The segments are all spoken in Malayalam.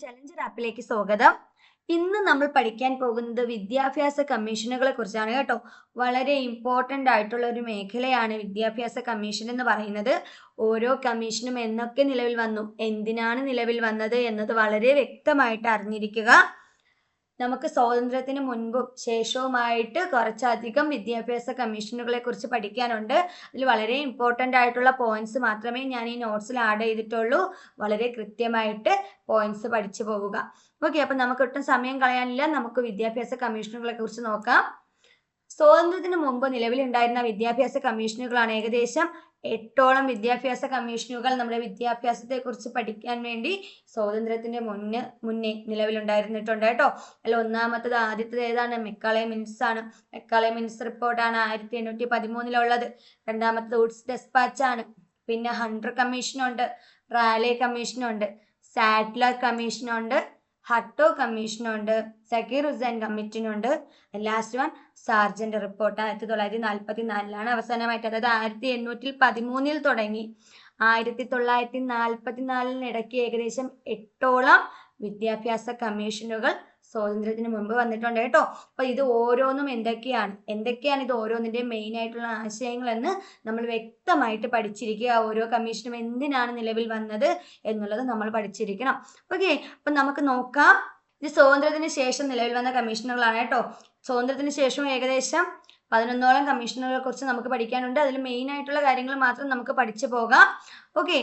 ചലഞ്ചർ ആപ്പിലേക്ക് സ്വാഗതം. ഇന്ന് നമ്മൾ പഠിക്കാൻ പോകുന്നത് വിദ്യാഭ്യാസ കമ്മീഷനുകളെ കുറിച്ചാണ് കേട്ടോ. വളരെ ഇമ്പോർട്ടന്റ് ആയിട്ടുള്ള ഒരു മേഖലയാണ് വിദ്യാഭ്യാസ കമ്മീഷൻ എന്ന് പറയുന്നത്. ഓരോ കമ്മീഷനും എന്നൊക്കെ നിലവിൽ വന്നു. എന്തിനാണ് നിലവിൽ വന്നത് എന്നത് വളരെ വ്യക്തമായിട്ട് അറിഞ്ഞിരിക്കുക. നമുക്ക് സ്വാതന്ത്ര്യത്തിന് മുൻപും ശേഷവുമായിട്ട് കുറച്ചധികം വിദ്യാഭ്യാസ കമ്മീഷനുകളെ കുറിച്ച് പഠിക്കാനുണ്ട്. അതിൽ വളരെ ഇമ്പോർട്ടന്റ് ആയിട്ടുള്ള പോയിന്റ്സ് മാത്രമേ ഞാൻ ഈ നോട്ട്സിൽ ആഡ് ചെയ്തിട്ടുള്ളൂ. വളരെ കൃത്യമായിട്ട് പോയിന്റ്സ് പഠിച്ചു പോവുക. ഓക്കെ അപ്പം നമുക്ക് ഒട്ടും സമയം കളയാനില്ല. നമുക്ക് വിദ്യാഭ്യാസ കമ്മീഷനുകളെ കുറിച്ച് നോക്കാം. സ്വാതന്ത്ര്യത്തിന് മുമ്പ് നിലവിലുണ്ടായിരുന്ന വിദ്യാഭ്യാസ കമ്മീഷനുകളാണ് ഏകദേശം എട്ടോളം വിദ്യാഭ്യാസ കമ്മീഷനുകൾ നമ്മുടെ വിദ്യാഭ്യാസത്തെ കുറിച്ച് പഠിക്കാൻ വേണ്ടി സ്വാതന്ത്ര്യത്തിന്റെ മുന്നേ മുന്നേ നിലവിലുണ്ടായിരുന്നിട്ടുണ്ട് കേട്ടോ. അതിൽ ഒന്നാമത്തത് ആദ്യത്തത് ഏതാണ്? മെക്കാളെ മിൻസ് ആണ്. മെക്കാളെ മിൻസ് റിപ്പോർട്ടാണ് ആയിരത്തി എണ്ണൂറ്റി പതിമൂന്നിലുള്ളത്. രണ്ടാമത്തത് വുഡ്സ് ഡെസ്പാച്ച് ആണ്. പിന്നെ ഹൺഡ്രഡ് കമ്മീഷനുണ്ട് റാലെ കമ്മീഷനുണ്ട് സാറ്റ്ലർ കമ്മീഷനുണ്ട് ഹട്ടോ കമ്മീഷനുണ്ട് Zakir Hussain കമ്മിറ്റിനുണ്ട്. Last one Sargent report. ആയിരത്തി തൊള്ളായിരത്തി നാൽപ്പത്തി നാലിലാണ് അവസാനമായിട്ട്. അതായത് ആയിരത്തി എണ്ണൂറ്റി പതിമൂന്നിൽ തുടങ്ങി. ആയിരത്തി തൊള്ളായിരത്തി നാൽപ്പത്തി നാലിനിടയ്ക്ക് ഏകദേശം എട്ടോളം വിദ്യാഭ്യാസ കമ്മീഷനുകൾ സ്വാതന്ത്ര്യത്തിന് മുമ്പ് വന്നിട്ടുണ്ട് കേട്ടോ. അപ്പൊ ഇത് ഓരോന്നും എന്തൊക്കെയാണ്? എന്തൊക്കെയാണ് ഇത് ഓരോന്നിന്റെ മെയിൻ ആയിട്ടുള്ള ആശയങ്ങൾ എന്ന് നമ്മൾ വ്യക്തമായിട്ട് പഠിച്ചിരിക്കുക. ഓരോ കമ്മീഷനും എന്തിനാണ് നിലവിൽ വന്നത് എന്നുള്ളത് നമ്മൾ പഠിച്ചിരിക്കണം. ഓക്കെ അപ്പൊ നമുക്ക് നോക്കാം. ഇത് സ്വാതന്ത്ര്യത്തിന് ശേഷം നിലവിൽ വന്ന കമ്മീഷനുകളാണ് കേട്ടോ. സ്വാതന്ത്ര്യത്തിന് ശേഷം ഏകദേശം പതിനൊന്നോളം കമ്മീഷനുകളെ കുറിച്ച് നമുക്ക് പഠിക്കാനുണ്ട്. അതിൽ മെയിൻ ആയിട്ടുള്ള കാര്യങ്ങൾ മാത്രം നമുക്ക് പഠിച്ചു പോകാം. ഓക്കെ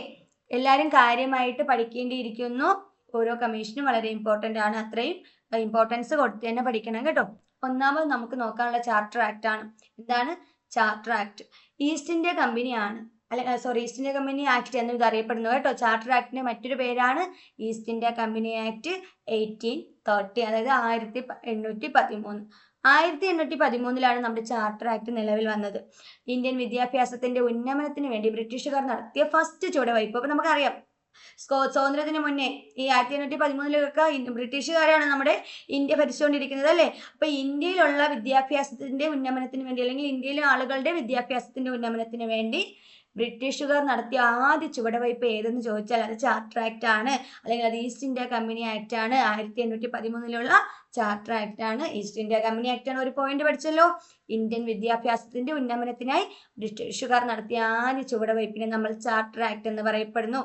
എല്ലാവരും കാര്യമായിട്ട് പഠിക്കേണ്ടിയിരിക്കുന്നു. ഓരോ കമ്മീഷനും വളരെ ഇമ്പോർട്ടന്റ് ആണ്. അത്രയും ഇമ്പോർട്ടൻസ് കൊടുത്ത് തന്നെ പഠിക്കണം കേട്ടോ. ഒന്നാമത് നമുക്ക് നോക്കാനുള്ള ചാർട്ടർ ആക്ട് ആണ്. എന്താണ്? ചാർട്ടർ ആക്ട് ഈസ്റ്റ് ഇന്ത്യ കമ്പനിയാണ് അല്ലെ sorry East India company act എന്ന് ഇത് അറിയപ്പെടുന്നു കേട്ടോ ചാർട്ടർ ആക്ടിന്റെ മറ്റൊരു പേരാണ് East India company act eighteen thirty അതായത് ആയിരത്തി എണ്ണൂറ്റി പതിമൂന്ന്. ആയിരത്തി എണ്ണൂറ്റി പതിമൂന്നിലാണ് നമ്മുടെ ചാർട്ടർ ആക്ട് നിലവിൽ വന്നത്. ഇന്ത്യൻ വിദ്യാഭ്യാസത്തിന്റെ ഉന്നമനത്തിന് വേണ്ടി ബ്രിട്ടീഷുകാർ നടത്തിയ ഫസ്റ്റ് ചുവടുവയ്പ് അപ്പൊ നമുക്കറിയാം സ്കോ- സ്വാതന്ത്ര്യത്തിന് മുന്നേ ഈ ആയിരത്തി എണ്ണൂറ്റി പതിമൂന്നിലൊക്കെ ബ്രിട്ടീഷുകാരാണ് നമ്മുടെ ഇന്ത്യ ഭരിച്ചുകൊണ്ടിരിക്കുന്നത് അല്ലേ? അപ്പൊ ഇന്ത്യയിലുള്ള വിദ്യാഭ്യാസത്തിന്റെ ഉന്നമനത്തിന് വേണ്ടി അല്ലെങ്കിൽ ഇന്ത്യയിലെ ആളുകളുടെ വിദ്യാഭ്യാസത്തിന്റെ ഉന്നമനത്തിന് വേണ്ടി ബ്രിട്ടീഷുകാർ നടത്തിയ ആദ്യ ചുവടുവയ്പ് ഏതെന്ന് ചോദിച്ചാൽ അത് ചാർട്ടർ ആക്ട് ആണ്. അല്ലെങ്കിൽ അത് ഈസ്റ്റ് ഇന്ത്യ കമ്പനി ആക്ട് ആണ്. ആയിരത്തി എണ്ണൂറ്റി പതിമൂന്നിലുള്ള ചാർട്ടർ ആക്ട് ആണ് ഈസ്റ്റ് ഇന്ത്യ കമ്പനി ആക്ട് ആണ്. ഒരു പോയിന്റ് പഠിച്ചല്ലോ. ഇന്ത്യൻ വിദ്യാഭ്യാസത്തിന്റെ ഉന്നമനത്തിനായി ബ്രിട്ടീഷുകാർ നടത്തിയ ആദ്യ ചുവടുവയ്പ്പിനെ നമ്മൾ ചാർട്ടർ ആക്ട് എന്ന് പറയപ്പെടുന്നു.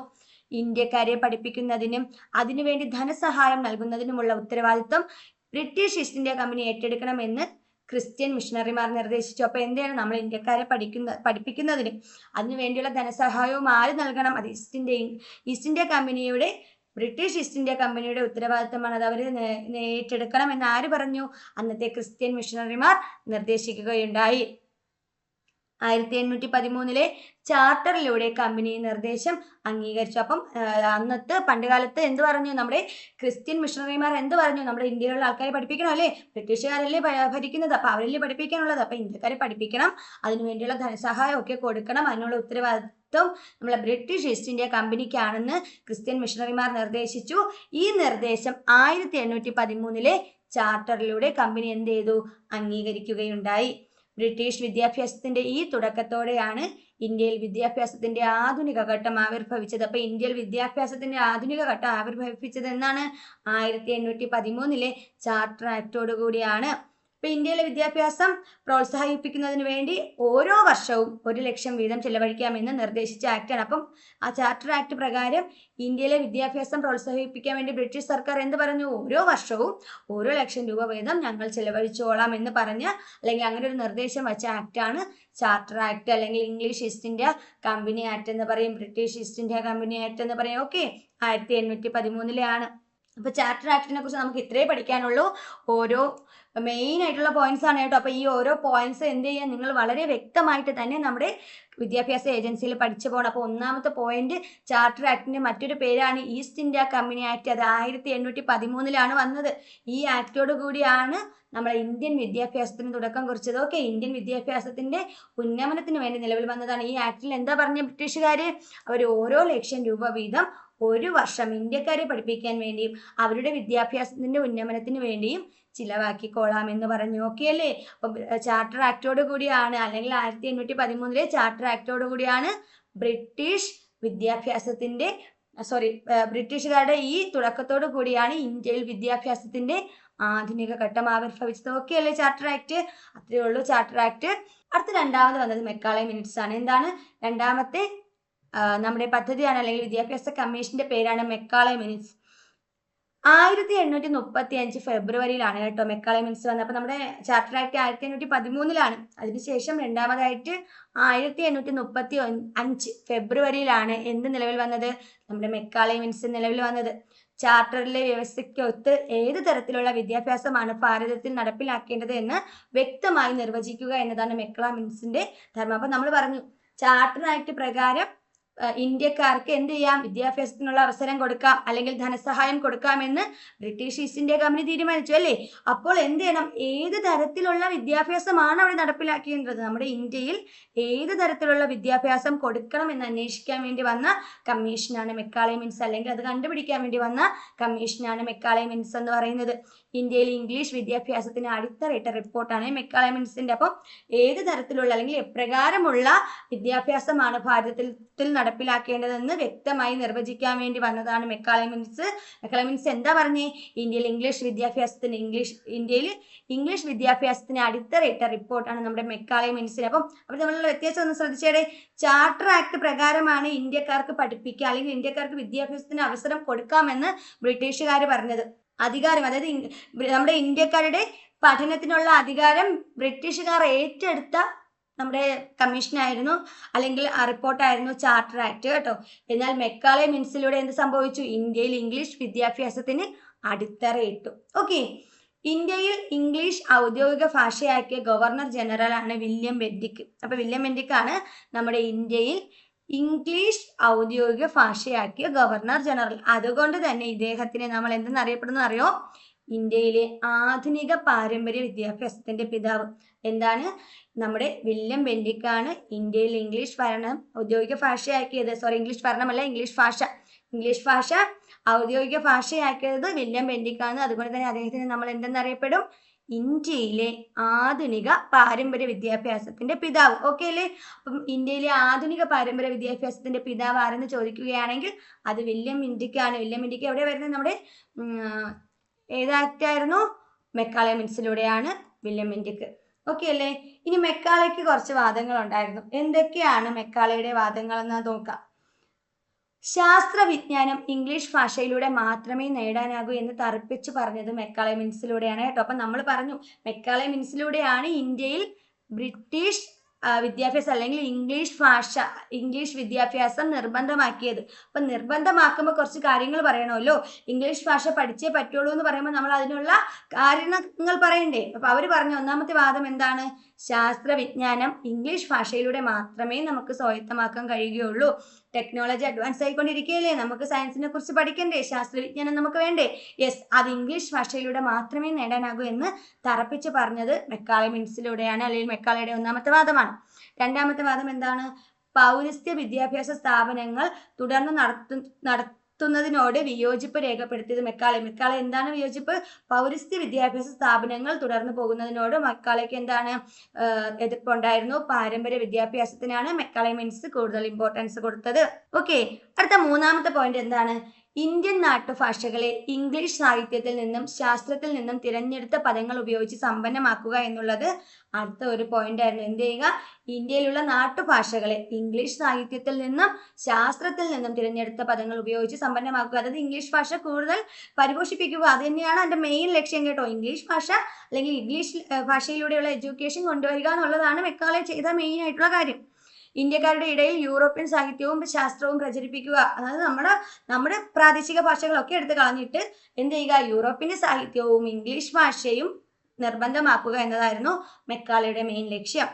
ഇന്ത്യക്കാരെ പഠിപ്പിക്കുന്നതിനും അതിനുവേണ്ടി ധനസഹായം നൽകുന്നതിനുമുള്ള ഉത്തരവാദിത്വം ബ്രിട്ടീഷ് ഈസ്റ്റ് ഇന്ത്യ കമ്പനി ഏറ്റെടുക്കണമെന്ന് ക്രിസ്ത്യൻ മിഷണറിമാർ നിർദ്ദേശിച്ചു. അപ്പൊ എന്താണ് നമ്മൾ ഇന്ത്യക്കാരെ പഠിക്കുന്ന പഠിപ്പിക്കുന്നതിന്? അതിനുവേണ്ടിയുള്ള ധനസഹായവും ആര് നൽകണം? അത് ഈസ്റ്റ് ഇന്ത്യ ഈസ്റ്റ് ഇന്ത്യ കമ്പനിയുടെ ബ്രിട്ടീഷ് ഈസ്റ്റ് ഇന്ത്യ കമ്പനിയുടെ ഉത്തരവാദിത്തമാണ് അത് അവർ ഏറ്റെടുക്കണം എന്ന് ആര് പറഞ്ഞു? അന്നത്തെ ക്രിസ്ത്യൻ മിഷണറിമാർ നിർദ്ദേശിക്കുകയുണ്ടായി. ആയിരത്തി എണ്ണൂറ്റി പതിമൂന്നിലെ ചാർട്ടറിലൂടെ കമ്പനി നിർദ്ദേശം അംഗീകരിച്ചു. അപ്പം അന്നത്തെ പണ്ട് കാലത്ത് എന്ത് പറഞ്ഞു? നമ്മുടെ ക്രിസ്ത്യൻ മിഷണറിമാർ എന്ത് പറഞ്ഞു? നമ്മുടെ ഇന്ത്യയിലുള്ള ആൾക്കാരെ പഠിപ്പിക്കണം അല്ലേ? ബ്രിട്ടീഷുകാരല്ലേ ഭരിക്കുന്നത്? അപ്പം അവരല്ലേ പഠിപ്പിക്കാനുള്ളത്? അപ്പം ഇന്ത്യക്കാരെ പഠിപ്പിക്കണം. അതിനു വേണ്ടിയുള്ള ധനസഹായം ഒക്കെ കൊടുക്കണം. അതിനുള്ള ഉത്തരവാദിത്വം നമ്മളെ ബ്രിട്ടീഷ് ഈസ്റ്റ് ഇന്ത്യ കമ്പനിക്കാണെന്ന് ക്രിസ്ത്യൻ മിഷണറിമാർ നിർദ്ദേശിച്ചു. ഈ നിർദ്ദേശം ആയിരത്തി എണ്ണൂറ്റി പതിമൂന്നിലെ ചാർട്ടറിലൂടെ കമ്പനി എന്ത് ചെയ്തു? അംഗീകരിക്കുകയുണ്ടായി. ബ്രിട്ടീഷ് വിദ്യാഭ്യാസത്തിന്റെ ഈ തുടക്കത്തോടെയാണ് ഇന്ത്യയിൽ വിദ്യാഭ്യാസത്തിന്റെ ആധുനിക ഘട്ടം ആവിർഭവിച്ചത്. അപ്പൊ ഇന്ത്യയിൽ വിദ്യാഭ്യാസത്തിന്റെ ആധുനിക ഘട്ടം ആവിർഭവിച്ചത് എന്നാണ് ആയിരത്തി എണ്ണൂറ്റി പതിമൂന്നിലെ ചാർട്ടർ ആക്ടോടു കൂടിയാണ് ഇപ്പൊ ഇന്ത്യയിലെ വിദ്യാഭ്യാസം പ്രോത്സാഹിപ്പിക്കുന്നതിന് വേണ്ടി ഓരോ വർഷവും ഒരു ലക്ഷം വീതം ചെലവഴിക്കാമെന്ന് നിർദ്ദേശിച്ച ആക്ടാണ് അപ്പം ആ ചാർട്ടർ ആക്ട് പ്രകാരം ഇന്ത്യയിലെ വിദ്യാഭ്യാസം പ്രോത്സാഹിപ്പിക്കാൻ വേണ്ടി ബ്രിട്ടീഷ് സർക്കാർ എന്ത് പറഞ്ഞു? ഓരോ വർഷവും ഓരോ ലക്ഷം രൂപ വീതം ഞങ്ങൾ ചെലവഴിച്ചോളാം എന്ന് പറഞ്ഞ് അല്ലെങ്കിൽ അങ്ങനെ ഒരു നിർദ്ദേശം വെച്ച ആക്ടാണ് ചാർട്ടർ ആക്ട് അല്ലെങ്കിൽ English East India company act എന്ന് പറയും. British East India company act എന്ന് പറയും. ഓക്കെ ആയിരത്തി എണ്ണൂറ്റി പതിമൂന്നിലെയാണ് അപ്പൊ ചാർട്ടർ ആക്ടിനെ കുറിച്ച് നമുക്ക് ഇത്രേ പഠിക്കാനുള്ളൂ. ഓരോ മെയിൻ ആയിട്ടുള്ള പോയിന്റ്സ് ആണ് കേട്ടോ. അപ്പൊ ഈ ഓരോ പോയിന്റ്സ് എന്ത് ചെയ്യാൻ നിങ്ങൾ വളരെ വ്യക്തമായിട്ട് തന്നെ നമ്മുടെ വിദ്യാഭ്യാസ ഏജൻസിയിൽ പഠിച്ചു പോകണം അപ്പോൾ ഒന്നാമത്തെ പോയിന്റ് ചാർട്ടർ ആക്ടിന്റെ മറ്റൊരു പേരാണ് ഈസ്റ്റ് ഇന്ത്യ കമ്പനി ആക്ട് അത് ആയിരത്തി എണ്ണൂറ്റി പതിമൂന്നിലാണ് വന്നത്. ഈ ആക്ടോട് കൂടിയാണ് നമ്മളെ ഇന്ത്യൻ വിദ്യാഭ്യാസത്തിന് തുടക്കം കുറിച്ചത്. ഓക്കെ ഇന്ത്യൻ വിദ്യാഭ്യാസത്തിന്റെ ഉന്നമനത്തിന് വേണ്ടി നിലവിൽ വന്നതാണ്. ഈ ആക്ടിൽ എന്താ പറഞ്ഞ ബ്രിട്ടീഷുകാർ അവർ ഓരോ ലക്ഷം രൂപ വീതം ഒരു വർഷം ഇന്ത്യക്കാരെ പഠിപ്പിക്കാൻ വേണ്ടിയും അവരുടെ വിദ്യാഭ്യാസത്തിന്റെ ഉന്നമനത്തിന് വേണ്ടിയും ചിലവാക്കിക്കോളാം എന്ന് പറഞ്ഞു. നോക്കിയല്ലേ ചാർട്ടർ ആക്റ്റോട് കൂടിയാണ് അല്ലെങ്കിൽ ആയിരത്തി എണ്ണൂറ്റി പതിമൂന്നിലെ ചാർട്ടർ ആക്റ്റോട് കൂടിയാണ് ബ്രിട്ടീഷ് വിദ്യാഭ്യാസത്തിന്റെ സോറി ബ്രിട്ടീഷുകാരുടെ ഈ തുടക്കത്തോടു കൂടിയാണ് ഇന്ത്യയിൽ വിദ്യാഭ്യാസത്തിന്റെ ആധുനിക ഘട്ടം ആവിർഭവിച്ചത്. ഓക്കെ അല്ലേ ചാർട്ടർ ആക്ട് അത്രയേ ഉള്ളൂ ചാർട്ടർ ആക്ട് അടുത്ത രണ്ടാമത് വന്നത് മെക്കാളെ മിനിറ്റ്സ് ആണ്. എന്താണ്? രണ്ടാമത്തെ നമ്മുടെ പദ്ധതിയാണ് അല്ലെങ്കിൽ വിദ്യാഭ്യാസ കമ്മീഷന്റെ പേരാണ് മെക്കാളെ മിനിറ്റ്സ് ആയിരത്തി എണ്ണൂറ്റി മുപ്പത്തി അഞ്ച് ഫെബ്രുവരിയിലാണ് കേട്ടോ മെക്കാളെ മിൻസ് വന്നത് അപ്പൊ നമ്മുടെ ചാർട്ടർ ആക്ട് ആയിരത്തി എണ്ണൂറ്റി പതിമൂന്നിലാണ് അതിനുശേഷം രണ്ടാമതായിട്ട് ആയിരത്തി എണ്ണൂറ്റി മുപ്പത്തി അഞ്ച് ഫെബ്രുവരിയിലാണ് എന്ത് നിലവിൽ വന്നത്? നമ്മുടെ മെക്കാളെ മിൻസ് നിലവിൽ വന്നത്. ചാർട്ടറിലെ വ്യവസ്ഥയ്ക്കൊത്ത് ഏത് തരത്തിലുള്ള വിദ്യാഭ്യാസമാണ് ഭാരതത്തിൽ നടപ്പിലാക്കേണ്ടത് എന്ന് വ്യക്തമായി നിർവചിക്കുക എന്നതാണ് മെക്കള മിൻസിന്റെ ധർമ്മം. അപ്പൊ നമ്മൾ പറഞ്ഞു ചാർട്ടർ ആക്ട് പ്രകാരം ഇന്ത്യക്കാർക്ക് എന്ത് ചെയ്യാം? വിദ്യാഭ്യാസത്തിനുള്ള അവസരം കൊടുക്കാം അല്ലെങ്കിൽ ധനസഹായം കൊടുക്കാമെന്ന് ബ്രിട്ടീഷ് ഈസ്റ്റ് ഇന്ത്യ കമ്പനി തീരുമാനിച്ചു അല്ലേ? അപ്പോൾ എന്ത് ചെയ്യണം? ഏത് തരത്തിലുള്ള വിദ്യാഭ്യാസമാണ് അവിടെ നടപ്പിലാക്കേണ്ടത്? നമ്മുടെ ഇന്ത്യയിൽ ഏത് തരത്തിലുള്ള വിദ്യാഭ്യാസം കൊടുക്കണം എന്ന് അന്വേഷിക്കാൻ വേണ്ടി വന്ന കമ്മീഷനാണ് മെക്കാളെ മിൻസ് അല്ലെങ്കിൽ അത് കണ്ടുപിടിക്കാൻ വേണ്ടി വന്ന കമ്മീഷനാണ് മെക്കാളെ മിൻസ് എന്ന് പറയുന്നത്. ഇന്ത്യയിൽ ഇംഗ്ലീഷ് വിദ്യാഭ്യാസത്തിന് അടിത്തറയിട്ട റിപ്പോർട്ടാണ് മെക്കാലമിൻസിന്റെ. അപ്പം ഏത് തരത്തിലുള്ള അല്ലെങ്കിൽ എപ്രകാരമുള്ള വിദ്യാഭ്യാസമാണ് ഭാരതത്തിൽ നടപ്പിലാക്കേണ്ടതെന്ന് വ്യക്തമായി നിർവചിക്കാൻ വേണ്ടി വന്നതാണ് മെക്കാലമിൻസ്. മെക്കാലമിൻസ് എന്താ പറഞ്ഞേ? ഇന്ത്യയിൽ ഇംഗ്ലീഷ് വിദ്യാഭ്യാസത്തിന് ഇംഗ്ലീഷ് ഇന്ത്യയിൽ ഇംഗ്ലീഷ് വിദ്യാഭ്യാസത്തിന് അടിത്തറയിട്ട റിപ്പോർട്ടാണ് നമ്മുടെ മെക്കാളെ മിൻസിന് അപ്പം അവർ തമ്മിലുള്ള വ്യത്യാസം ഒന്ന് ശ്രദ്ധിച്ചേടെ. ചാർട്ടർ ആക്ട് പ്രകാരമാണ് ഇന്ത്യക്കാർക്ക് പഠിപ്പിക്കുക അല്ലെങ്കിൽ ഇന്ത്യക്കാർക്ക് വിദ്യാഭ്യാസത്തിന് അവസരം കൊടുക്കാമെന്ന് ബ്രിട്ടീഷുകാർ പറഞ്ഞത്. അധികാരം അതായത് നമ്മുടെ ഇന്ത്യക്കാരുടെ പഠനത്തിനുള്ള അധികാരം ബ്രിട്ടീഷുകാർ ഏറ്റെടുത്ത നമ്മുടെ കമ്മീഷനായിരുന്നു അല്ലെങ്കിൽ റിപ്പോർട്ടായിരുന്നു ചാർട്ടർ ആക്ട് കേട്ടോ. എന്നാൽ മെക്കാളെ മിൻസിലൂടെ എന്ത് സംഭവിച്ചു? ഇന്ത്യയിൽ ഇംഗ്ലീഷ് വിദ്യാഭ്യാസത്തിന് അടിത്തറയിട്ടു. ഓക്കെ. ഇന്ത്യയിൽ ഇംഗ്ലീഷ് ഔദ്യോഗിക ഭാഷയാക്കിയ ഗവർണർ ജനറൽ ആണ് വില്യം ബെന്റിക്ക്. അപ്പൊ വില്യം ബെന്റിക്ക് ആണ് നമ്മുടെ ഇന്ത്യയിൽ ഇംഗ്ലീഷ് ഔദ്യോഗിക ഭാഷയാക്കിയ ഗവർണർ ജനറൽ. അതുകൊണ്ട് തന്നെ ഇദ്ദേഹത്തിനെ നമ്മൾ എന്തെന്നറിയപ്പെടുന്ന അറിയോ? ഇന്ത്യയിലെ ആധുനിക പാരമ്പര്യ വിദ്യാഭ്യാസത്തിന്റെ പിതാവ്. എന്താണ്? നമ്മുടെ വില്യം ബെന്റിക്കാണ് ഇന്ത്യയിൽ ഇംഗ്ലീഷ് ഭരണം ഔദ്യോഗിക ഭാഷയാക്കിയത്. സോറി ഇംഗ്ലീഷ് ഭരണമല്ല ഇംഗ്ലീഷ് ഭാഷ. ഇംഗ്ലീഷ് ഭാഷ ഔദ്യോഗിക ഭാഷയാക്കിയത് വില്യം ബെന്റിക്കാണ് അതുകൊണ്ട് തന്നെ അദ്ദേഹത്തിന് നമ്മൾ എന്തെന്നറിയപ്പെടും ഇന്ത്യയിലെ ആധുനിക പാരമ്പര്യ വിദ്യാഭ്യാസത്തിന്റെ പിതാവ്. ഓക്കെ അല്ലേ? അപ്പം ഇന്ത്യയിലെ ആധുനിക പാരമ്പര്യ വിദ്യാഭ്യാസത്തിന്റെ പിതാവ് ആരെന്ന് ചോദിക്കുകയാണെങ്കിൽ അത് വില്യം ഇന്ത്യക്കാണ് വില്യം ഇന്ത്യയ്ക്ക് എവിടെ വരുന്നത്? നമ്മുടെ ഉം, ഏത് ആയിരുന്നു മെക്കാളെ മിൻസിലൂടെയാണ് വില്യം ഇന്ത്യയ്ക്ക് ഓക്കെ അല്ലേ? ഇനി മെക്കാളയ്ക്ക് കുറച്ച് വാദങ്ങൾ ഉണ്ടായിരുന്നു എന്തൊക്കെയാണ് മെക്കാളയുടെ വാദങ്ങൾ എന്ന് നോക്കാം. ശാസ്ത്രവിജ്ഞാനം ഇംഗ്ലീഷ് ഭാഷയിലൂടെ മാത്രമേ നേടാനാകൂ എന്ന് തർപ്പിച്ച് പറഞ്ഞത് മെക്കാളെ മിൻസിലൂടെയാണ് കേട്ടോ. അപ്പൊ നമ്മൾ പറഞ്ഞു മെക്കാളെ മിൻസിലൂടെയാണ് ഇന്ത്യയിൽ ബ്രിട്ടീഷ് വിദ്യാഭ്യാസം അല്ലെങ്കിൽ ഇംഗ്ലീഷ് ഭാഷ ഇംഗ്ലീഷ് വിദ്യാഭ്യാസം നിർബന്ധമാക്കിയത്. അപ്പൊ നിർബന്ധമാക്കുമ്പോൾ കുറച്ച് കാര്യങ്ങൾ പറയണമല്ലോ. ഇംഗ്ലീഷ് ഭാഷ പഠിച്ചേ പറ്റുള്ളൂ എന്ന് പറയുമ്പോൾ നമ്മൾ അതിനുള്ള കാരണങ്ങൾ പറയണ്ടേ. അപ്പൊ അവർ പറഞ്ഞ ഒന്നാമത്തെ വാദം എന്താണ്? ശാസ്ത്രവിജ്ഞാനം ഇംഗ്ലീഷ് ഭാഷയിലൂടെ മാത്രമേ നമുക്ക് സ്വായത്തമാക്കാൻ കഴിയുകയുള്ളൂ. ടെക്നോളജി അഡ്വാൻസ് ആയിക്കൊണ്ടിരിക്കുകയല്ലേ? നമുക്ക് സയൻസിനെ കുറിച്ച് പഠിക്കണ്ടേ? ശാസ്ത്രവിജ്ഞാനം നമുക്ക് വേണ്ടേ? യെസ് അത് ഇംഗ്ലീഷ് ഭാഷയിലൂടെ മാത്രമേ നേടാനാകൂ എന്ന് തറപ്പിച്ച് പറഞ്ഞത് മെക്കാളെ മിൻസിലൂടെയാണ് അല്ലെങ്കിൽ മെക്കാളയുടെ ഒന്നാമത്തെ വാദമാണ്. രണ്ടാമത്തെ വാദം എന്താണ്? പൗരസ്ത്യ വിദ്യാഭ്യാസ സ്ഥാപനങ്ങൾ തുടർന്ന് നടത്തു നടത്തുന്നതിനോട് വിയോജിപ്പ് രേഖപ്പെടുത്തിയത് മെക്കാളെ. മെക്കാളെ എന്താണ് വിയോജിപ്പ്? പൗരസ്ത്യ വിദ്യാഭ്യാസ സ്ഥാപനങ്ങൾ തുടർന്നു പോകുന്നതിനോട് മെക്കാളയ്ക്ക് എന്താണ് എതിർപ്പുണ്ടായിരുന്നു പാരമ്പര്യ വിദ്യാഭ്യാസത്തിനാണ് മെക്കാളെ മീൻസ് കൂടുതൽ ഇമ്പോർട്ടൻസ് കൊടുത്തത്. ഓക്കെ അടുത്ത മൂന്നാമത്തെ പോയിന്റ് എന്താണ്? ഇന്ത്യൻ നാട്ടുഭാഷകളെ ഇംഗ്ലീഷ് സാഹിത്യത്തിൽ നിന്നും ശാസ്ത്രത്തിൽ നിന്നും തിരഞ്ഞെടുത്ത പദങ്ങൾ ഉപയോഗിച്ച് സമ്പന്നമാക്കുക എന്നുള്ളത് അടുത്ത ഒരു പോയിന്റ് ആയിരുന്നു. എന്ത് ചെയ്യുക? ഇന്ത്യയിലുള്ള നാട്ടുഭാഷകളെ ഇംഗ്ലീഷ് സാഹിത്യത്തിൽ നിന്നും ശാസ്ത്രത്തിൽ നിന്നും തിരഞ്ഞെടുത്ത പദങ്ങൾ ഉപയോഗിച്ച് സമ്പന്നമാക്കുക. അതായത് ഇംഗ്ലീഷ് ഭാഷ കൂടുതൽ പരിപോഷിപ്പിക്കുക. അത് തന്നെയാണ് എന്റെ മെയിൻ ലക്ഷ്യം കേട്ടോ. ഇംഗ്ലീഷ് ഭാഷ അല്ലെങ്കിൽ ഇംഗ്ലീഷ് ഭാഷയിലൂടെയുള്ള എഡ്യൂക്കേഷൻ കൊണ്ടുവരിക എന്നുള്ളതാണ് മെക്കാളെ ചെയ്ത മെയിൻ ആയിട്ടുള്ള കാര്യം. ഇന്ത്യക്കാരുടെ ഇടയിൽ യൂറോപ്യൻ സാഹിത്യവും ശാസ്ത്രവും പ്രചരിപ്പിക്കുക. അതായത് നമ്മുടെ നമ്മുടെ പ്രാദേശിക ഭാഷകളൊക്കെ എടുത്ത് കളഞ്ഞിട്ട് എന്ത് ചെയ്യുക? യൂറോപ്യൻ സാഹിത്യവും ഇംഗ്ലീഷ് ഭാഷയും നിർബന്ധമാക്കുക എന്നതായിരുന്നു മെക്കാളയുടെ മെയിൻ ലക്ഷ്യം.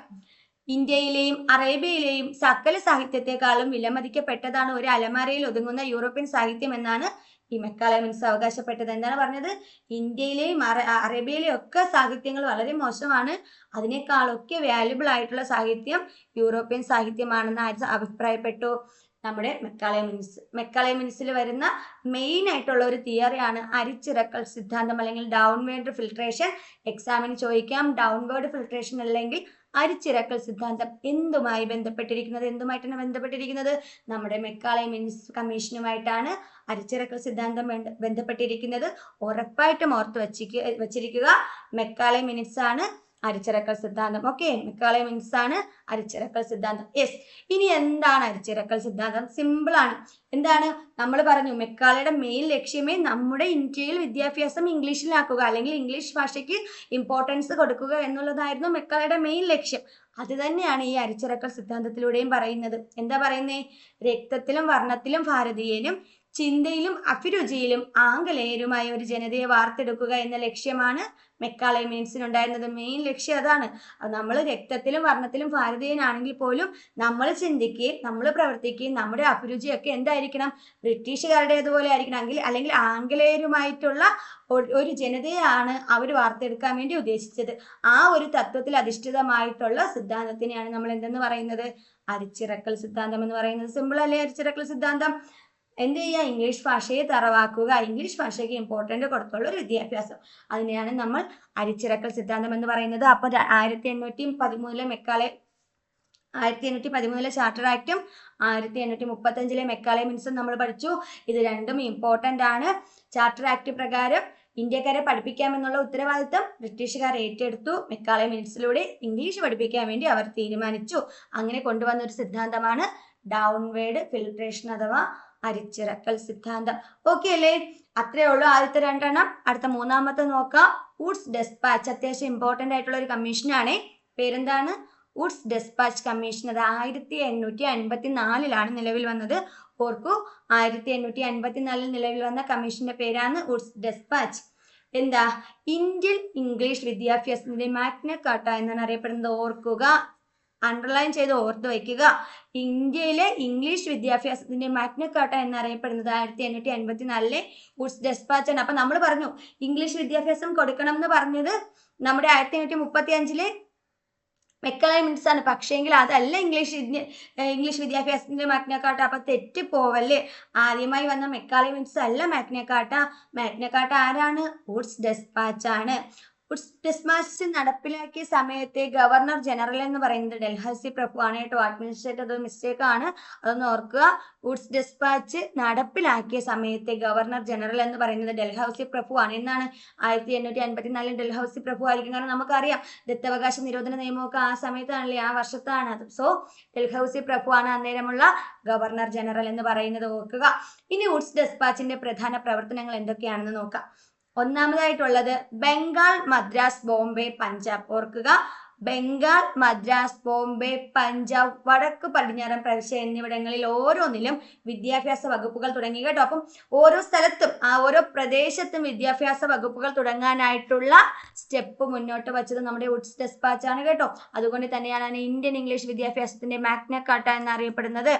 ഇന്ത്യയിലെയും അറേബ്യയിലെയും സകല സാഹിത്യത്തെക്കാളും വിലമതിക്കപ്പെട്ടതാണ് ഒരു അലമാരയിൽ ഒതുങ്ങുന്ന യൂറോപ്യൻ സാഹിത്യം എന്നാണ് ഈ മിൻസ് അവകാശപ്പെട്ടത്. എന്താണ് പറഞ്ഞത്? ഇന്ത്യയിലെയും അറ- അറേബ്യയിലെയും ഒക്കെ സാഹിത്യങ്ങൾ വളരെ മോശമാണ്. അതിനേക്കാളൊക്കെ വാല്യുബിൾ ആയിട്ടുള്ള സാഹിത്യം യൂറോപ്യൻ സാഹിത്യമാണെന്ന് ആര് അഭിപ്രായപ്പെട്ടു? നമ്മുടെ മെക്കാളെ മിൻസ്. മെക്കാളെ മിൻസിൽ വരുന്ന മെയിൻ ആയിട്ടുള്ള ഒരു തിയറിയാണ് അരിച്ചിറക്കൽ സിദ്ധാന്തം അല്ലെങ്കിൽ ഡൗൺവേർഡ് ഫിൽട്രേഷൻ എക്സാമിന് ചോദിക്കാം. ഡൗൺവേർഡ് ഫിൽട്രേഷൻ അല്ലെങ്കിൽ അരിച്ചിറക്കൽ സിദ്ധാന്തം എന്തുമായി ബന്ധപ്പെട്ടിരിക്കുന്നത്? എന്തുമായിട്ടാണ് ബന്ധപ്പെട്ടിരിക്കുന്നത്? നമ്മുടെ മെക്കാളെ മിനിസ് കമ്മീഷനുമായിട്ടാണ് അരിച്ചിറക്കൽ സിദ്ധാന്തം ബന്ധ- ബന്ധപ്പെട്ടിരിക്കുന്നത്. ഉറപ്പായിട്ടും ഓർത്ത് വച്ചിരിക്കുക വെച്ചിരിക്കുക. മെക്കാളെ മിനിറ്റ്സ് ആണ് അരിച്ചിറക്കൽ സിദ്ധാന്തം. ഓക്കെ മെക്കാളെ മീൻസ് ആണ് അരിച്ചിറക്കൽ സിദ്ധാന്തം. യെസ് ഇനി എന്താണ് അരിച്ചിറക്കൽ സിദ്ധാന്തം? സിമ്പിൾ ആണ്. എന്താണ്? നമ്മൾ പറഞ്ഞു മെക്കാളയുടെ മെയിൻ ലക്ഷ്യമേ നമ്മുടെ ഇന്ത്യയിൽ വിദ്യാഭ്യാസം ഇംഗ്ലീഷിലാക്കുക അല്ലെങ്കിൽ ഇംഗ്ലീഷ് ഭാഷയ്ക്ക് ഇമ്പോർട്ടൻസ് കൊടുക്കുക എന്നുള്ളതായിരുന്നു മെക്കാളയുടെ മെയിൻ ലക്ഷ്യം. അത് തന്നെയാണ് ഈ അരിച്ചിറക്കൽ സിദ്ധാന്തത്തിലൂടെയും പറയുന്നത്. എന്താ പറയുന്നേ? രക്തത്തിലും വർണത്തിലും ഭാരതീയനും ചിന്തയിലും അഭിരുചിയിലും ആംഗലേയരുമായ ഒരു ജനതയെ വാർത്തെടുക്കുക എന്ന ലക്ഷ്യമാണ് മെക്കാളെ മീൻസിനുണ്ടായിരുന്നത്. മെയിൻ ലക്ഷ്യം അതാണ്. നമ്മൾ രക്തത്തിലും വർണത്തിലും ഭാരതീയനാണെങ്കിൽ പോലും നമ്മൾ ചിന്തിക്കുകയും നമ്മൾ പ്രവർത്തിക്കുകയും നമ്മുടെ അഭിരുചിയൊക്കെ എന്തായിരിക്കണം? ബ്രിട്ടീഷുകാരുടേതുപോലെ ആയിരിക്കണം. എങ്കിൽ അല്ലെങ്കിൽ ആംഗലേയരുമായിട്ടുള്ള ഒരു- ജനതയാണ് അവർ വാർത്തെടുക്കാൻ വേണ്ടി ഉദ്ദേശിച്ചത്. ആ ഒരു തത്വത്തിൽ അധിഷ്ഠിതമായിട്ടുള്ള സിദ്ധാന്തത്തിനെയാണ് നമ്മൾ എന്തെന്ന് പറയുന്നത്? അരിച്ചിറക്കൽ സിദ്ധാന്തം എന്ന് പറയുന്നത്. സിമ്പിൾ അല്ലേ? അരിച്ചിറക്കൽ സിദ്ധാന്തം. എന്ത് ചെയ്യുക ഇംഗ്ലീഷ് ഭാഷയെ തറവാക്കുക. ഇംഗ്ലീഷ് ഭാഷയ്ക്ക് ഇമ്പോർട്ടന്റ് കൊടുത്തുള്ള ഒരു വിദ്യാഭ്യാസം. അതിനെയാണ് നമ്മൾ അരിച്ചിറക്കൽ സിദ്ധാന്തം എന്ന് പറയുന്നത്. അപ്പോൾ ആയിരത്തി എണ്ണൂറ്റി പതിമൂന്നിലെ മെക്കാളെ ആയിരത്തി എണ്ണൂറ്റി പതിമൂന്നിലെ ചാർട്ടർ ആക്റ്റും ആയിരത്തി എണ്ണൂറ്റി മുപ്പത്തഞ്ചിലെ മെക്കാളെ മിൻസും നമ്മൾ പഠിച്ചു. ഇത് രണ്ടും ഇമ്പോർട്ടന്റ് ആണ്. ചാർട്ടർ ആക്ട് പ്രകാരം ഇന്ത്യക്കാരെ പഠിപ്പിക്കാമെന്നുള്ള ഉത്തരവാദിത്തം ബ്രിട്ടീഷുകാർ ഏറ്റെടുത്തു. മെക്കാളെ മിൻസിലൂടെ ഇംഗ്ലീഷ് പഠിപ്പിക്കാൻ വേണ്ടി അവർ തീരുമാനിച്ചു. അങ്ങനെ കൊണ്ടുവന്ന ഒരു സിദ്ധാന്തമാണ് ഡൗൺവേർഡ് ഫിൽട്രേഷൻ അഥവാ അരിച്ചിറക്കൽ സിദ്ധാന്തം. ഓക്കെ അല്ലേ? അത്രേ ഉള്ളൂ ആദ്യത്തെ രണ്ടെണ്ണം. അടുത്ത മൂന്നാമത്തെ നോക്കാം. വുഡ്സ് ഡെസ്പാച്ച് അത്യാവശ്യം ഇമ്പോർട്ടന്റ് ആയിട്ടുള്ള ഒരു കമ്മീഷനാണ് പേരെന്താണ്? വുഡ്സ് ഡെസ്പാച്ച് കമ്മീഷൻ അത് ആയിരത്തി എണ്ണൂറ്റി അൻപത്തി നാലിലാണ് നിലവിൽ വന്നത്. ഓർക്കൂ ആയിരത്തി എണ്ണൂറ്റി അൻപത്തി നാലിൽ നിലവിൽ വന്ന കമ്മീഷന്റെ പേരാണ് വുഡ്സ് ഡെസ്പാച്ച് എന്താ? ഇന്ത്യൻ ഇംഗ്ലീഷ് വിദ്യാഭ്യാസത്തിന്റെ മാഗ്ന കാട്ട എന്നാണ് അറിയപ്പെടുന്നത്. ഓർക്കുക. അണ്ടർലൈൻ ചെയ്ത് ഓർത്ത് വയ്ക്കുക. ഇന്ത്യയിലെ ഇംഗ്ലീഷ് വിദ്യാഭ്യാസത്തിന്റെ മാഗ്നക്കാട്ട എന്നറിയപ്പെടുന്നത് ആയിരത്തി എണ്ണൂറ്റി എൺപത്തി നാലിലെ വുഡ്സ് ഡെസ്പാച്ച് ആണ് അപ്പൊ നമ്മൾ പറഞ്ഞു ഇംഗ്ലീഷ് വിദ്യാഭ്യാസം കൊടുക്കണം എന്ന് പറഞ്ഞത് നമ്മുടെ ആയിരത്തി എണ്ണൂറ്റി മുപ്പത്തി അഞ്ചിലെ മെക്കലൈ മിൻസ് ആണ് പക്ഷേങ്കിൽ അതല്ല ഇംഗ്ലീഷ് ഇംഗ്ലീഷ് വിദ്യാഭ്യാസത്തിന്റെ മാഗ്നക്കാട്ട. അപ്പൊ തെറ്റിപ്പോവല്ലേ? ആദ്യമായി വന്ന മെക്കാളി മിൻസ് അല്ല മാഗ്നക്കാട്ട. മാഗ്നക്കാട്ട ആരാണ്? വുഡ്സ് ഡെസ്പാച്ച് ആണ് ഡെസ്പാച്ച് നടപ്പിലാക്കിയ സമയത്തെ ഗവർണർ ജനറൽ എന്ന് പറയുന്നത് ഡൽഹസി പ്രഭു ആണ് കേട്ടോ അഡ്മിനിസ്ട്രേറ്റർ മിസ്റ്റേക്ക് ആണ്. അതൊന്ന് ഓർക്കുക. വുഡ്സ് ഡെസ്പാച്ച് നടപ്പിലാക്കിയ സമയത്തെ ഗവർണർ ജനറൽ എന്ന് പറയുന്നത് ഡൽഹൌസി പ്രഭു ആണ് എന്നാണ് ആയിരത്തി എണ്ണൂറ്റി അൻപത്തി നാലിൽ ഡൽഹൌസി പ്രഭു ആയിരിക്കും കാരണം നമുക്കറിയാം ദത്തവകാശ നിരോധന നിയമമൊക്കെ ആ സമയത്താണല്ലേ ആ വർഷത്താണ് അത്. സോ ഡൽഹൌസി പ്രഭു ആണ് അന്നേരമുള്ള ഗവർണർ ജനറൽ എന്ന് പറയുന്നത് ഓർക്കുക. ഇനി വുഡ്സ് ഡെസ്പാച്ചിന്റെ പ്രധാന പ്രവർത്തനങ്ങൾ എന്തൊക്കെയാണെന്ന് നോക്കാം. ഒന്നാമതായിട്ടുള്ളത് ബംഗാൾ മദ്രാസ് ബോംബെ പഞ്ചാബ്. ഓർക്കുക ബംഗാൾ മദ്രാസ് ബോംബെ പഞ്ചാബ് വടക്ക് പടിഞ്ഞാറൻ പ്രവിശ്യ എന്നിവിടങ്ങളിൽ ഓരോന്നിലും വിദ്യാഭ്യാസ വകുപ്പുകൾ തുടങ്ങി കേട്ടോ. അപ്പം ഓരോ സ്ഥലത്തും ആ ഓരോ പ്രദേശത്തും വിദ്യാഭ്യാസ വകുപ്പുകൾ തുടങ്ങാനായിട്ടുള്ള സ്റ്റെപ്പ് മുന്നോട്ട് വച്ചത് നമ്മുടെ വുഡ്സ് ഡെസ്പാച്ച് ആണ് കേട്ടോ. അതുകൊണ്ട് തന്നെയാണ് ഇന്ത്യൻ ഇംഗ്ലീഷ് വിദ്യാഭ്യാസത്തിന്റെ മാഗ്നക്കാട്ട എന്നറിയപ്പെടുന്നത്.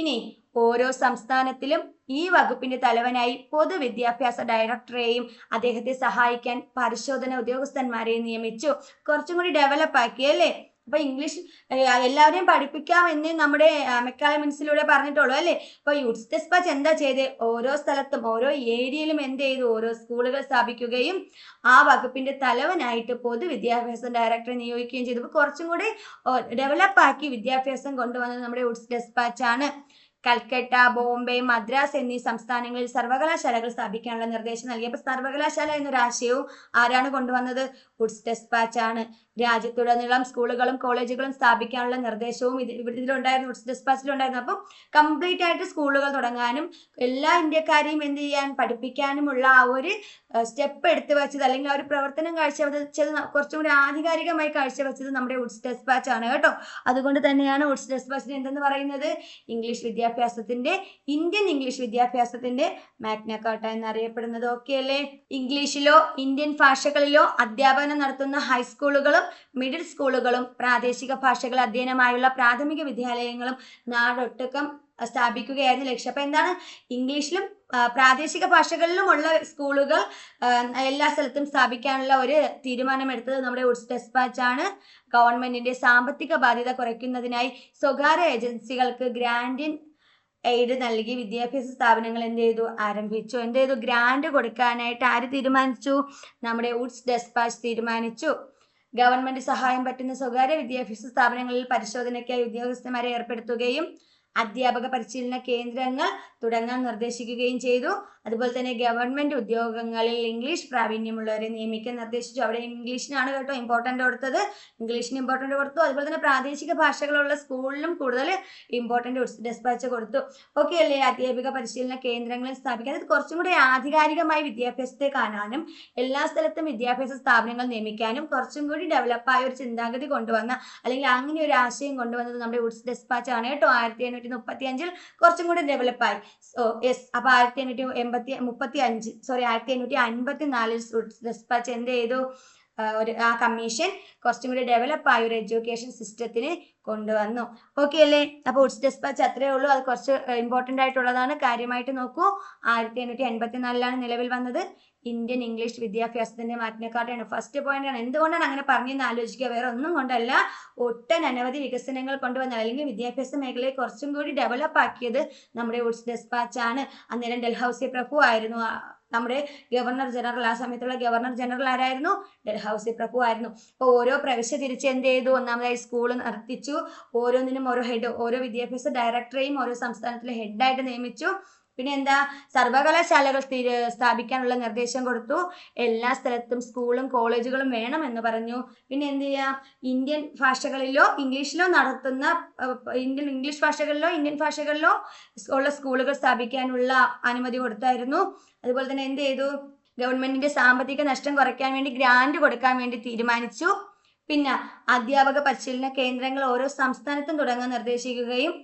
ഇനി ഓരോ സംസ്ഥാനത്തിലും ഈ വകുപ്പിന്റെ തലവനായി പൊതുവിദ്യാഭ്യാസ ഡയറക്ടറെയും അദ്ദേഹത്തെ സഹായിക്കാൻ പരിശോധന ഉദ്യോഗസ്ഥന്മാരെയും നിയമിച്ചു. കുറച്ചും കൂടി ഡെവലപ്പ് ആക്കി അല്ലേ? അപ്പൊ ഇംഗ്ലീഷ് എല്ലാവരെയും പഠിപ്പിക്കാം എന്ന് നമ്മുടെ മെക്കാളെ മിൻസിലൂടെ പറഞ്ഞിട്ടുള്ളൂ അല്ലേ? അപ്പൊ യുഡ്സ് ഡെസ്പാച്ച് എന്താ ചെയ്ത്? ഓരോ സ്ഥലത്തും ഓരോ ഏരിയയിലും എന്ത് ചെയ്തു? ഓരോ സ്കൂളുകൾ സ്ഥാപിക്കുകയും ആ വകുപ്പിന്റെ തലവനായിട്ട് പൊതുവിദ്യാഭ്യാസ ഡയറക്ടറെ നിയോഗിക്കുകയും ചെയ്തു. അപ്പൊ കുറച്ചും കൂടി ഡെവലപ്പ് ആക്കി വിദ്യാഭ്യാസം കൊണ്ടുവന്നത് നമ്മുടെ വുഡ്സ് ഡെസ്പാച്ച് ആണ്. കൽക്കട്ട ബോംബെ മദ്രാസ് എന്നീ സംസ്ഥാനങ്ങളിൽ സർവകലാശാലകൾ സ്ഥാപിക്കാനുള്ള നിർദ്ദേശം നൽകി അപ്പൊ സർവകലാശാല എന്നൊരു ആശയവും ആരാണ് കൊണ്ടുവന്നത്? ഗുഡ്സ് ഡെസ്പാച്ച് ആണ്. രാജ്യത്തുടനീളം സ്കൂളുകളും കോളേജുകളും സ്ഥാപിക്കാനുള്ള നിർദ്ദേശവും ഇതിലുണ്ടായിരുന്നു ഡിസ്പാച്ചിലുണ്ടായിരുന്നു അപ്പം കംപ്ലീറ്റ് ആയിട്ട് സ്കൂളുകൾ തുടങ്ങാനും എല്ലാ ഇന്ത്യക്കാരെയും എന്ത് ചെയ്യാൻ പഠിപ്പിക്കാനുമുള്ള ആ ഒരു സ്റ്റെപ്പ് എടുത്തു വെച്ചത് അല്ലെങ്കിൽ ആ ഒരു പ്രവർത്തനം കാഴ്ചവെച്ചത് കുറച്ചും കൂടി ആധികാരികമായി കാഴ്ചവെച്ചത് നമ്മുടെ ഉഡ്സ് ഡെസ്പാച്ച് ആണ് കേട്ടോ. അതുകൊണ്ട് തന്നെയാണ് ഉഡ്സ് ഡെസ്പാച്ചിന് എന്തെന്ന് പറയുന്നത്? ഇംഗ്ലീഷ് വിദ്യാഭ്യാസത്തിന്റെ ഇന്ത്യൻ ഇംഗ്ലീഷ് വിദ്യാഭ്യാസത്തിന്റെ മാഗ്ന കാട്ട എന്നറിയപ്പെടുന്നത്. ഓക്കെ അല്ലേ? ഇംഗ്ലീഷിലോ ഇന്ത്യൻ ഭാഷകളിലോ അധ്യാപനം നടത്തുന്ന ഹൈസ്കൂളുകളും മിഡിൽ സ്കൂളുകളും പ്രാദേശിക ഭാഷകൾ അധ്യയനമായുള്ള പ്രാഥമിക വിദ്യാലയങ്ങളും നാടൊട്ടുക്കം സ്ഥാപിക്കുകയായിരുന്നു ലക്ഷ്യം. അപ്പൊ എന്താണ്? ഇംഗ്ലീഷിലും പ്രാദേശിക ഭാഷകളിലുമുള്ള സ്കൂളുകൾ എല്ലാ സ്ഥലത്തും സ്ഥാപിക്കാനുള്ള ഒരു തീരുമാനമെടുത്തത് നമ്മുടെ ഉഡ്സ് ഡെസ്പാച്ച് ആണ്. ഗവൺമെന്റിന്റെ സാമ്പത്തിക ബാധ്യത കുറയ്ക്കുന്നതിനായി സ്വകാര്യ ഏജൻസികൾക്ക് ഗ്രാൻഡിൻ എയ്ഡ് നൽകി വിദ്യാഭ്യാസ സ്ഥാപനങ്ങൾ എന്ത് ചെയ്തു? ആരംഭിച്ചു. എന്ത് ചെയ്തു? ഗ്രാൻഡ് കൊടുക്കാനായിട്ട് ആര് തീരുമാനിച്ചു? നമ്മുടെ ഉഡ്സ് ഡെസ്പാച്ച് തീരുമാനിച്ചു. ഗവൺമെന്റ് സഹായം പറ്റുന്ന സ്വകാര്യ വിദ്യാഭ്യാസ സ്ഥാപനങ്ങളിൽ പരിശോധനയ്ക്കായി ഉദ്യോഗസ്ഥന്മാരെ ഏർപ്പെടുത്തുകയും അധ്യാപക പരിശീലന കേന്ദ്രങ്ങൾ തുടങ്ങാൻ നിർദ്ദേശിക്കുകയും ചെയ്തു. അതുപോലെ തന്നെ ഗവൺമെന്റ് ഉദ്യോഗങ്ങളിൽ ഇംഗ്ലീഷ് പ്രാവീണ്യമുള്ളവരെ നിയമിക്കാൻ നിർദ്ദേശിച്ചു. അവിടെ ഇംഗ്ലീഷിനാണ് കേട്ടോ ഇമ്പോർട്ടന്റ് കൊടുത്തത്. ഇംഗ്ലീഷിന് ഇമ്പോർട്ടന്റ് കൊടുത്തു. അതുപോലെ തന്നെ പ്രാദേശിക ഭാഷകളുള്ള സ്കൂളിലും കൂടുതൽ ഇമ്പോർട്ടന്റ് ഡെസ്പാച്ച് കൊടുത്തു. ഓക്കെ അല്ലേ? അധ്യാപിക പരിശീലന കേന്ദ്രങ്ങളിൽ സ്ഥാപിക്കാൻ. അത് കുറച്ചും കൂടി ആധികാരികമായി വിദ്യാഭ്യാസത്തെ കാണാനും എല്ലാ സ്ഥലത്തും വിദ്യാഭ്യാസ സ്ഥാപനങ്ങൾ നിയമിക്കാനും കുറച്ചും കൂടി ഡെവലപ്പായ ഒരു ചിന്താഗതി കൊണ്ടുവന്ന അല്ലെങ്കിൽ അങ്ങനെ ഒരു ആശയം കൊണ്ടുവന്നത് നമ്മുടെ വുഡ്സ് ഡെസ്പാച്ച് ആണ് കേട്ടോ. ആയിരത്തി എണ്ണൂറ്റി മുപ്പത്തി അഞ്ചിൽ കുറച്ചും കൂടി ഡെവലപ്പായി സോ യെസ് അപ്പൊ ആയിരത്തി എണ്ണൂറ്റി എൺപത്തി മുപ്പത്തി അഞ്ച് സോറി ആയിരത്തി എണ്ണൂറ്റി അൻപത്തി നാലിൽ ഡിസ്പാച്ച് എന്ത് ചെയ്തു? ഒരു ആ കമ്മീഷൻ കുറച്ചും കൂടി ഡെവലപ്പ് ആയ ഒരു എഡ്യൂക്കേഷൻ സിസ്റ്റത്തിന് കൊണ്ടുവന്നു. ഓക്കെ അല്ലേ? അപ്പോൾ ഉഡ്സ് ഡെസ്പാച്ച് അത്രേ ഉള്ളൂ. അത് കുറച്ച് ഇമ്പോർട്ടന്റ് ആയിട്ടുള്ളതാണ്. കാര്യമായിട്ട് നോക്കൂ. ആയിരത്തി എണ്ണൂറ്റി എൺപത്തി നാലിലാണ് നിലവിൽ വന്നത്. ഇന്ത്യൻ ഇംഗ്ലീഷ് വിദ്യാഭ്യാസത്തിന്റെ മാറ്റിനെക്കാട്ടാണ് ഫസ്റ്റ് പോയിന്റ് ആണ്. എന്തുകൊണ്ടാണ് അങ്ങനെ പറഞ്ഞെന്ന് ആലോചിക്കുക? വേറെ ഒന്നും കൊണ്ടല്ല. ഒട്ടനവധി വികസനങ്ങൾ കൊണ്ടുവന്ന അല്ലെങ്കിൽ വിദ്യാഭ്യാസ മേഖലയെ കുറച്ചും കൂടി ഡെവലപ്പ് ആക്കിയത് നമ്മുടെ വുഡ്സ് ഡെസ്പാച്ച് ആണ്. അന്നേരം ഡൽഹൌസി പ്രഭു ആയിരുന്നു. നമ്മുടെ ഗവർണർ ജനറൽ ആ സമയത്തുള്ള ഗവർണർ ജനറൽ ആരായിരുന്നു? ഡൽഹൌസി പ്രഭു ആയിരുന്നു. അപ്പോൾ ഓരോ പ്രവിശ്യ തിരിച്ച് എന്ത് ചെയ്തു? ഒന്നാമതായി സ്കൂൾ നിർത്തിച്ചു. ഓരോന്നിനും ഓരോ ഹെഡ് ഓരോ വിദ്യാഭ്യാസ ഡയറക്ടറെയും ഓരോ സംസ്ഥാനത്തിലെ ഹെഡായിട്ട് നിയമിച്ചു. പിന്നെ എന്താ സർവകലാശാലകൾ സ്ഥാപിക്കാനുള്ള നിർദ്ദേശം കൊടുത്തു. എല്ലാ സ്ഥലത്തും സ്കൂളും കോളേജുകളും വേണം എന്ന് പറഞ്ഞു. പിന്നെ എന്ത് ചെയ്യാം? ഇന്ത്യൻ ഭാഷകളിലോ ഇംഗ്ലീഷിലോ നടത്തുന്ന ഇന്ത്യൻ ഇംഗ്ലീഷ് ഭാഷകളിലോ ഇന്ത്യൻ ഭാഷകളിലോ ഉള്ള സ്കൂളുകൾ സ്ഥാപിക്കാനുള്ള അനുമതി കൊടുത്തായിരുന്നു. അതുപോലെ തന്നെ എന്ത് ചെയ്തു? ഗവൺമെന്റിന്റെ സാമ്പത്തിക നഷ്ടം കുറയ്ക്കാൻ വേണ്ടി ഗ്രാന്റ് കൊടുക്കാൻ വേണ്ടി തീരുമാനിച്ചു. പിന്നെ അധ്യാപക പരിശീലന കേന്ദ്രങ്ങൾ ഓരോ സംസ്ഥാനത്തും തുടങ്ങാൻ നിർദ്ദേശിക്കുകയും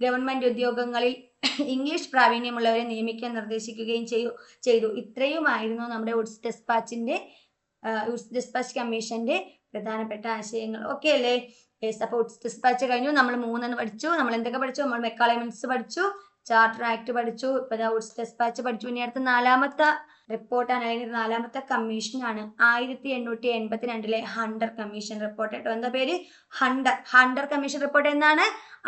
ഗവൺമെന്റ് ഉദ്യോഗങ്ങളിൽ ഇംഗ്ലീഷ് പ്രാവീണ്യമുള്ളവരെ നിയമിക്കാൻ നിർദ്ദേശിക്കുകയും ചെയ്തു ചെയ്തു. ഇത്രയുമായിരുന്നു നമ്മുടെ ഉഡ്സ് ഡെസ്പാച്ചിന്റെ ഉഡ്സ് ഡെസ്പാച്ച് കമ്മീഷന്റെ പ്രധാനപ്പെട്ട ആശയങ്ങൾ. ഓക്കെ അല്ലേ? യെസ് അപ്പോൾ വുഡ്സ് ഡെസ്പാച്ച് കഴിഞ്ഞു. നമ്മൾ മൂന്നെന്ന് പഠിച്ചു. നമ്മൾ എന്തൊക്കെ പഠിച്ചു? നമ്മൾ മെക്കാളമെന്റ്സ് പഠിച്ചു. ചാർട്ടർ ആക്ട് പഠിച്ചു. ഇപ്പൊ ഔട്ട്സ് ഡെസ്പാച്ച് പഠിച്ചു. ഇനി അടുത്ത നാലാമത്തെ റിപ്പോർട്ടാണ് അല്ലെങ്കിൽ നാലാമത്തെ കമ്മീഷനാണ് ആയിരത്തി എണ്ണൂറ്റി എൺപത്തി രണ്ടിലെ ഹണ്ടർ കമ്മീഷൻ റിപ്പോർട്ട് കേട്ടോ. എന്താ പേര്? ഹണ്ടർ ഹണ്ടർ കമ്മീഷൻ റിപ്പോർട്ട് എന്നാണ്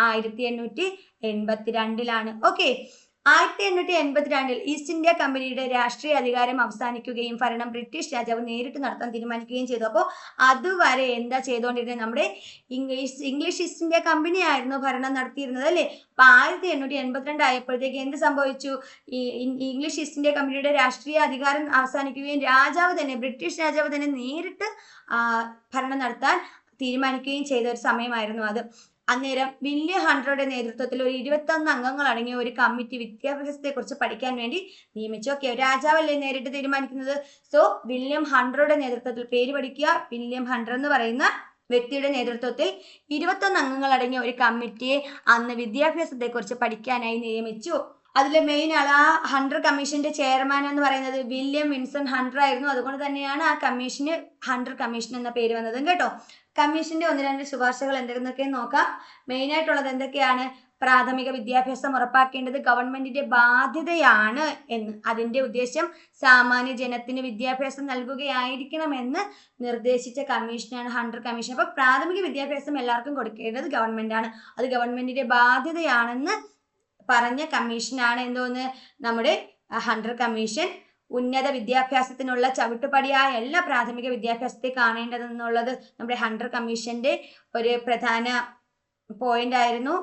ആയിരത്തി എണ്ണൂറ്റി എൺപത്തിരണ്ടിലാണ് ഓക്കെ ആയിരത്തി എണ്ണൂറ്റി എൺപത്തിരണ്ടിൽ ഈസ്റ്റ് ഇന്ത്യ കമ്പനിയുടെ രാഷ്ട്രീയ അധികാരം അവസാനിക്കുകയും ഭരണം ബ്രിട്ടീഷ് രാജാവ് നേരിട്ട് നടത്താൻ തീരുമാനിക്കുകയും ചെയ്തു. അപ്പോൾ അതുവരെ എന്താ ചെയ്തുകൊണ്ടിരുന്നത്? നമ്മുടെ English English East India company ആയിരുന്നു ഭരണം നടത്തിയിരുന്നത് അല്ലേ? അപ്പൊ ആയിരത്തി എണ്ണൂറ്റി എൺപത്തിരണ്ട് ആയപ്പോഴത്തേക്ക് എന്ത് സംഭവിച്ചു? ഈ ഇംഗ്ലീഷ് ഈസ്റ്റ് ഇന്ത്യ കമ്പനിയുടെ രാഷ്ട്രീയ അധികാരം അവസാനിക്കുകയും രാജാവ് തന്നെ ബ്രിട്ടീഷ് രാജാവ് തന്നെ നേരിട്ട് ഭരണം നടത്താൻ തീരുമാനിക്കുകയും ചെയ്ത ഒരു സമയമായിരുന്നു അത്. അന്നേരം വില്യ ഹൺഡ്രയുടെ നേതൃത്വത്തിൽ ഒരു ഇരുപത്തൊന്ന് അംഗങ്ങൾ അടങ്ങിയ ഒരു കമ്മിറ്റി വിദ്യാഭ്യാസത്തെ കുറിച്ച് പഠിക്കാൻ വേണ്ടി നിയമിച്ചു. ഓക്കെ രാജാവല്ലേ നേരിട്ട് തീരുമാനിക്കുന്നത്? സോ വില്യം ഹൺഡ്രയുടെ നേതൃത്വത്തിൽ പേര് പഠിക്കുക. വില്യം ഹൺഡ്രഡ് എന്ന് പറയുന്ന വ്യക്തിയുടെ നേതൃത്വത്തിൽ ഇരുപത്തൊന്ന് അംഗങ്ങൾ അടങ്ങിയ ഒരു കമ്മിറ്റിയെ അന്ന് വിദ്യാഭ്യാസത്തെ കുറിച്ച് പഠിക്കാനായി നിയമിച്ചു. അതിലെ മെയിൻ ആൾ ആ ഹൺഡ്ര കമ്മീഷന്റെ ചെയർമാൻ എന്ന് പറയുന്നത് വില്യം വിൻസൺ ഹൺഡ്ര ആയിരുന്നു. അതുകൊണ്ട് തന്നെയാണ് ആ കമ്മീഷന് ഹൺഡ്ര കമ്മീഷൻ എന്ന പേര് വന്നതും കേട്ടോ. കമ്മീഷന്റെ ഒന്ന് രണ്ട് ശുപാർശകൾ എന്തെന്നൊക്കെ നോക്കാം. മെയിൻ ആയിട്ടുള്ളത് എന്തൊക്കെയാണ്? പ്രാഥമിക വിദ്യാഭ്യാസം ഉറപ്പാക്കേണ്ടത് ഗവൺമെന്റിന്റെ ബാധ്യതയാണ് എന്ന്. അതിന്റെ ഉദ്ദേശം സാമാന്യ ജനത്തിന് വിദ്യാഭ്യാസം നൽകുകയായിരിക്കണമെന്ന് നിർദ്ദേശിച്ച കമ്മീഷനാണ് ഹണ്ടർ കമ്മീഷൻ. അപ്പൊ പ്രാഥമിക വിദ്യാഭ്യാസം എല്ലാവർക്കും കൊടുക്കേണ്ടത് ഗവൺമെന്റാണ്. അത് ഗവൺമെന്റിന്റെ ബാധ്യതയാണെന്ന് പറഞ്ഞ കമ്മീഷനാണ് എന്തോന്ന്? നമ്മുടെ ഹണ്ടർ കമ്മീഷൻ. ഉന്നത വിദ്യാഭ്യാസത്തിനുള്ള ചവിട്ടുപടിയായ എല്ലാ പ്രാഥമിക വിദ്യാഭ്യാസത്തെ കാണേണ്ടതെന്നുള്ളത് നമ്മുടെ ഹണ്ടർ കമ്മീഷന്റെ ഒരു പ്രധാന പോയിന്റ് ആയിരുന്നു.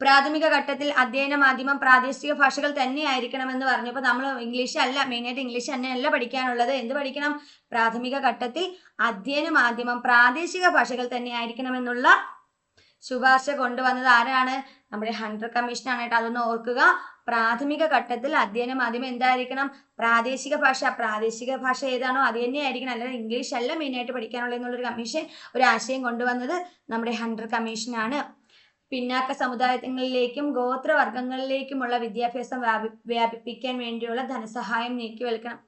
പ്രാഥമിക ഘട്ടത്തിൽ അധ്യയന മാധ്യമം പ്രാദേശിക ഭാഷകൾ തന്നെ ആയിരിക്കണമെന്ന് പറഞ്ഞു അപ്പൊ നമ്മൾ ഇംഗ്ലീഷ് അല്ല മെയിനായിട്ട് ഇംഗ്ലീഷ് തന്നെയല്ല പഠിക്കാനുള്ളത്. എന്ത് പഠിക്കണം? പ്രാഥമിക ഘട്ടത്തിൽ അധ്യയന മാധ്യമം പ്രാദേശിക ഭാഷകൾ തന്നെ ആയിരിക്കണമെന്നുള്ള ശുപാർശ കൊണ്ടുവന്നത് ആരാണ്? നമ്മുടെ ഹണ്ടർ കമ്മീഷനാണ്. കേട്ടോ അതൊന്ന് ഓർക്കുക. പ്രാഥമിക ഘട്ടത്തിൽ അധ്യയന മാധ്യമം എന്തായിരിക്കണം? പ്രാദേശിക ഭാഷ. പ്രാദേശിക ഭാഷ ഏതാണോ അത് തന്നെ ആയിരിക്കണം ഇംഗ്ലീഷ് അല്ല മെയിനായിട്ട് പഠിക്കാനുള്ളത് എന്നുള്ളൊരു കമ്മീഷൻ ഒരു ആശയം കൊണ്ടുവന്നത് നമ്മുടെ ഹണ്ടർ കമ്മീഷനാണ് പിന്നാക്ക സമുദായങ്ങളിലേക്കും ഗോത്രവർഗങ്ങളിലേക്കുമുള്ള വിദ്യാഭ്യാസം വ്യാപി വ്യാപിപ്പിക്കാൻ വേണ്ടിയുള്ള ധനസഹായം നീക്കി വെക്കണം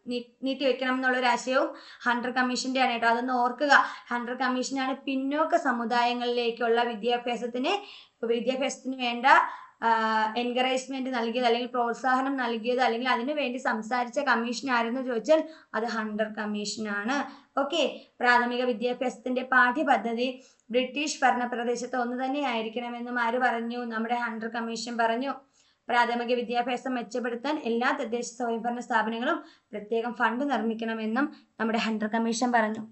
നീട്ടിവെക്കണം എന്നുള്ള ഒരു ആശയവും ഹണ്ടർ കമ്മീഷന്റെ ആണ് കേട്ടോ. അതൊന്ന് ഓർക്കുക. ഹണ്ടർ കമ്മീഷനാണ് പിന്നോക്ക സമുദായങ്ങളിലേക്കുള്ള വിദ്യാഭ്യാസത്തിന് വിദ്യാഭ്യാസത്തിന് വേണ്ട എൻകറേജ്മെന്റ് നൽകിയത് അല്ലെങ്കിൽ പ്രോത്സാഹനം നൽകിയത് അല്ലെങ്കിൽ അതിനു വേണ്ടി സംസാരിച്ച കമ്മീഷൻ ആരെന്ന് ചോദിച്ചാൽ അത് ഹണ്ടർ കമ്മീഷനാണ് ഓക്കെ പ്രാഥമിക വിദ്യാഭ്യാസത്തിന്റെ പാഠ്യപദ്ധതി ബ്രിട്ടീഷ് ഭരണ പ്രദേശത്ത് ഒന്ന് തന്നെ ആയിരിക്കണമെന്നും ആര് പറഞ്ഞു? നമ്മുടെ ഹണ്ടർ കമ്മീഷൻ പറഞ്ഞു. പ്രാഥമിക വിദ്യാഭ്യാസം മെച്ചപ്പെടുത്താൻ എല്ലാ തദ്ദേശ സ്വയംഭരണ സ്ഥാപനങ്ങളും പ്രത്യേകം ഫണ്ട് നിർമ്മിക്കണമെന്നും നമ്മുടെ ഹണ്ടർ കമ്മീഷൻ പറഞ്ഞു.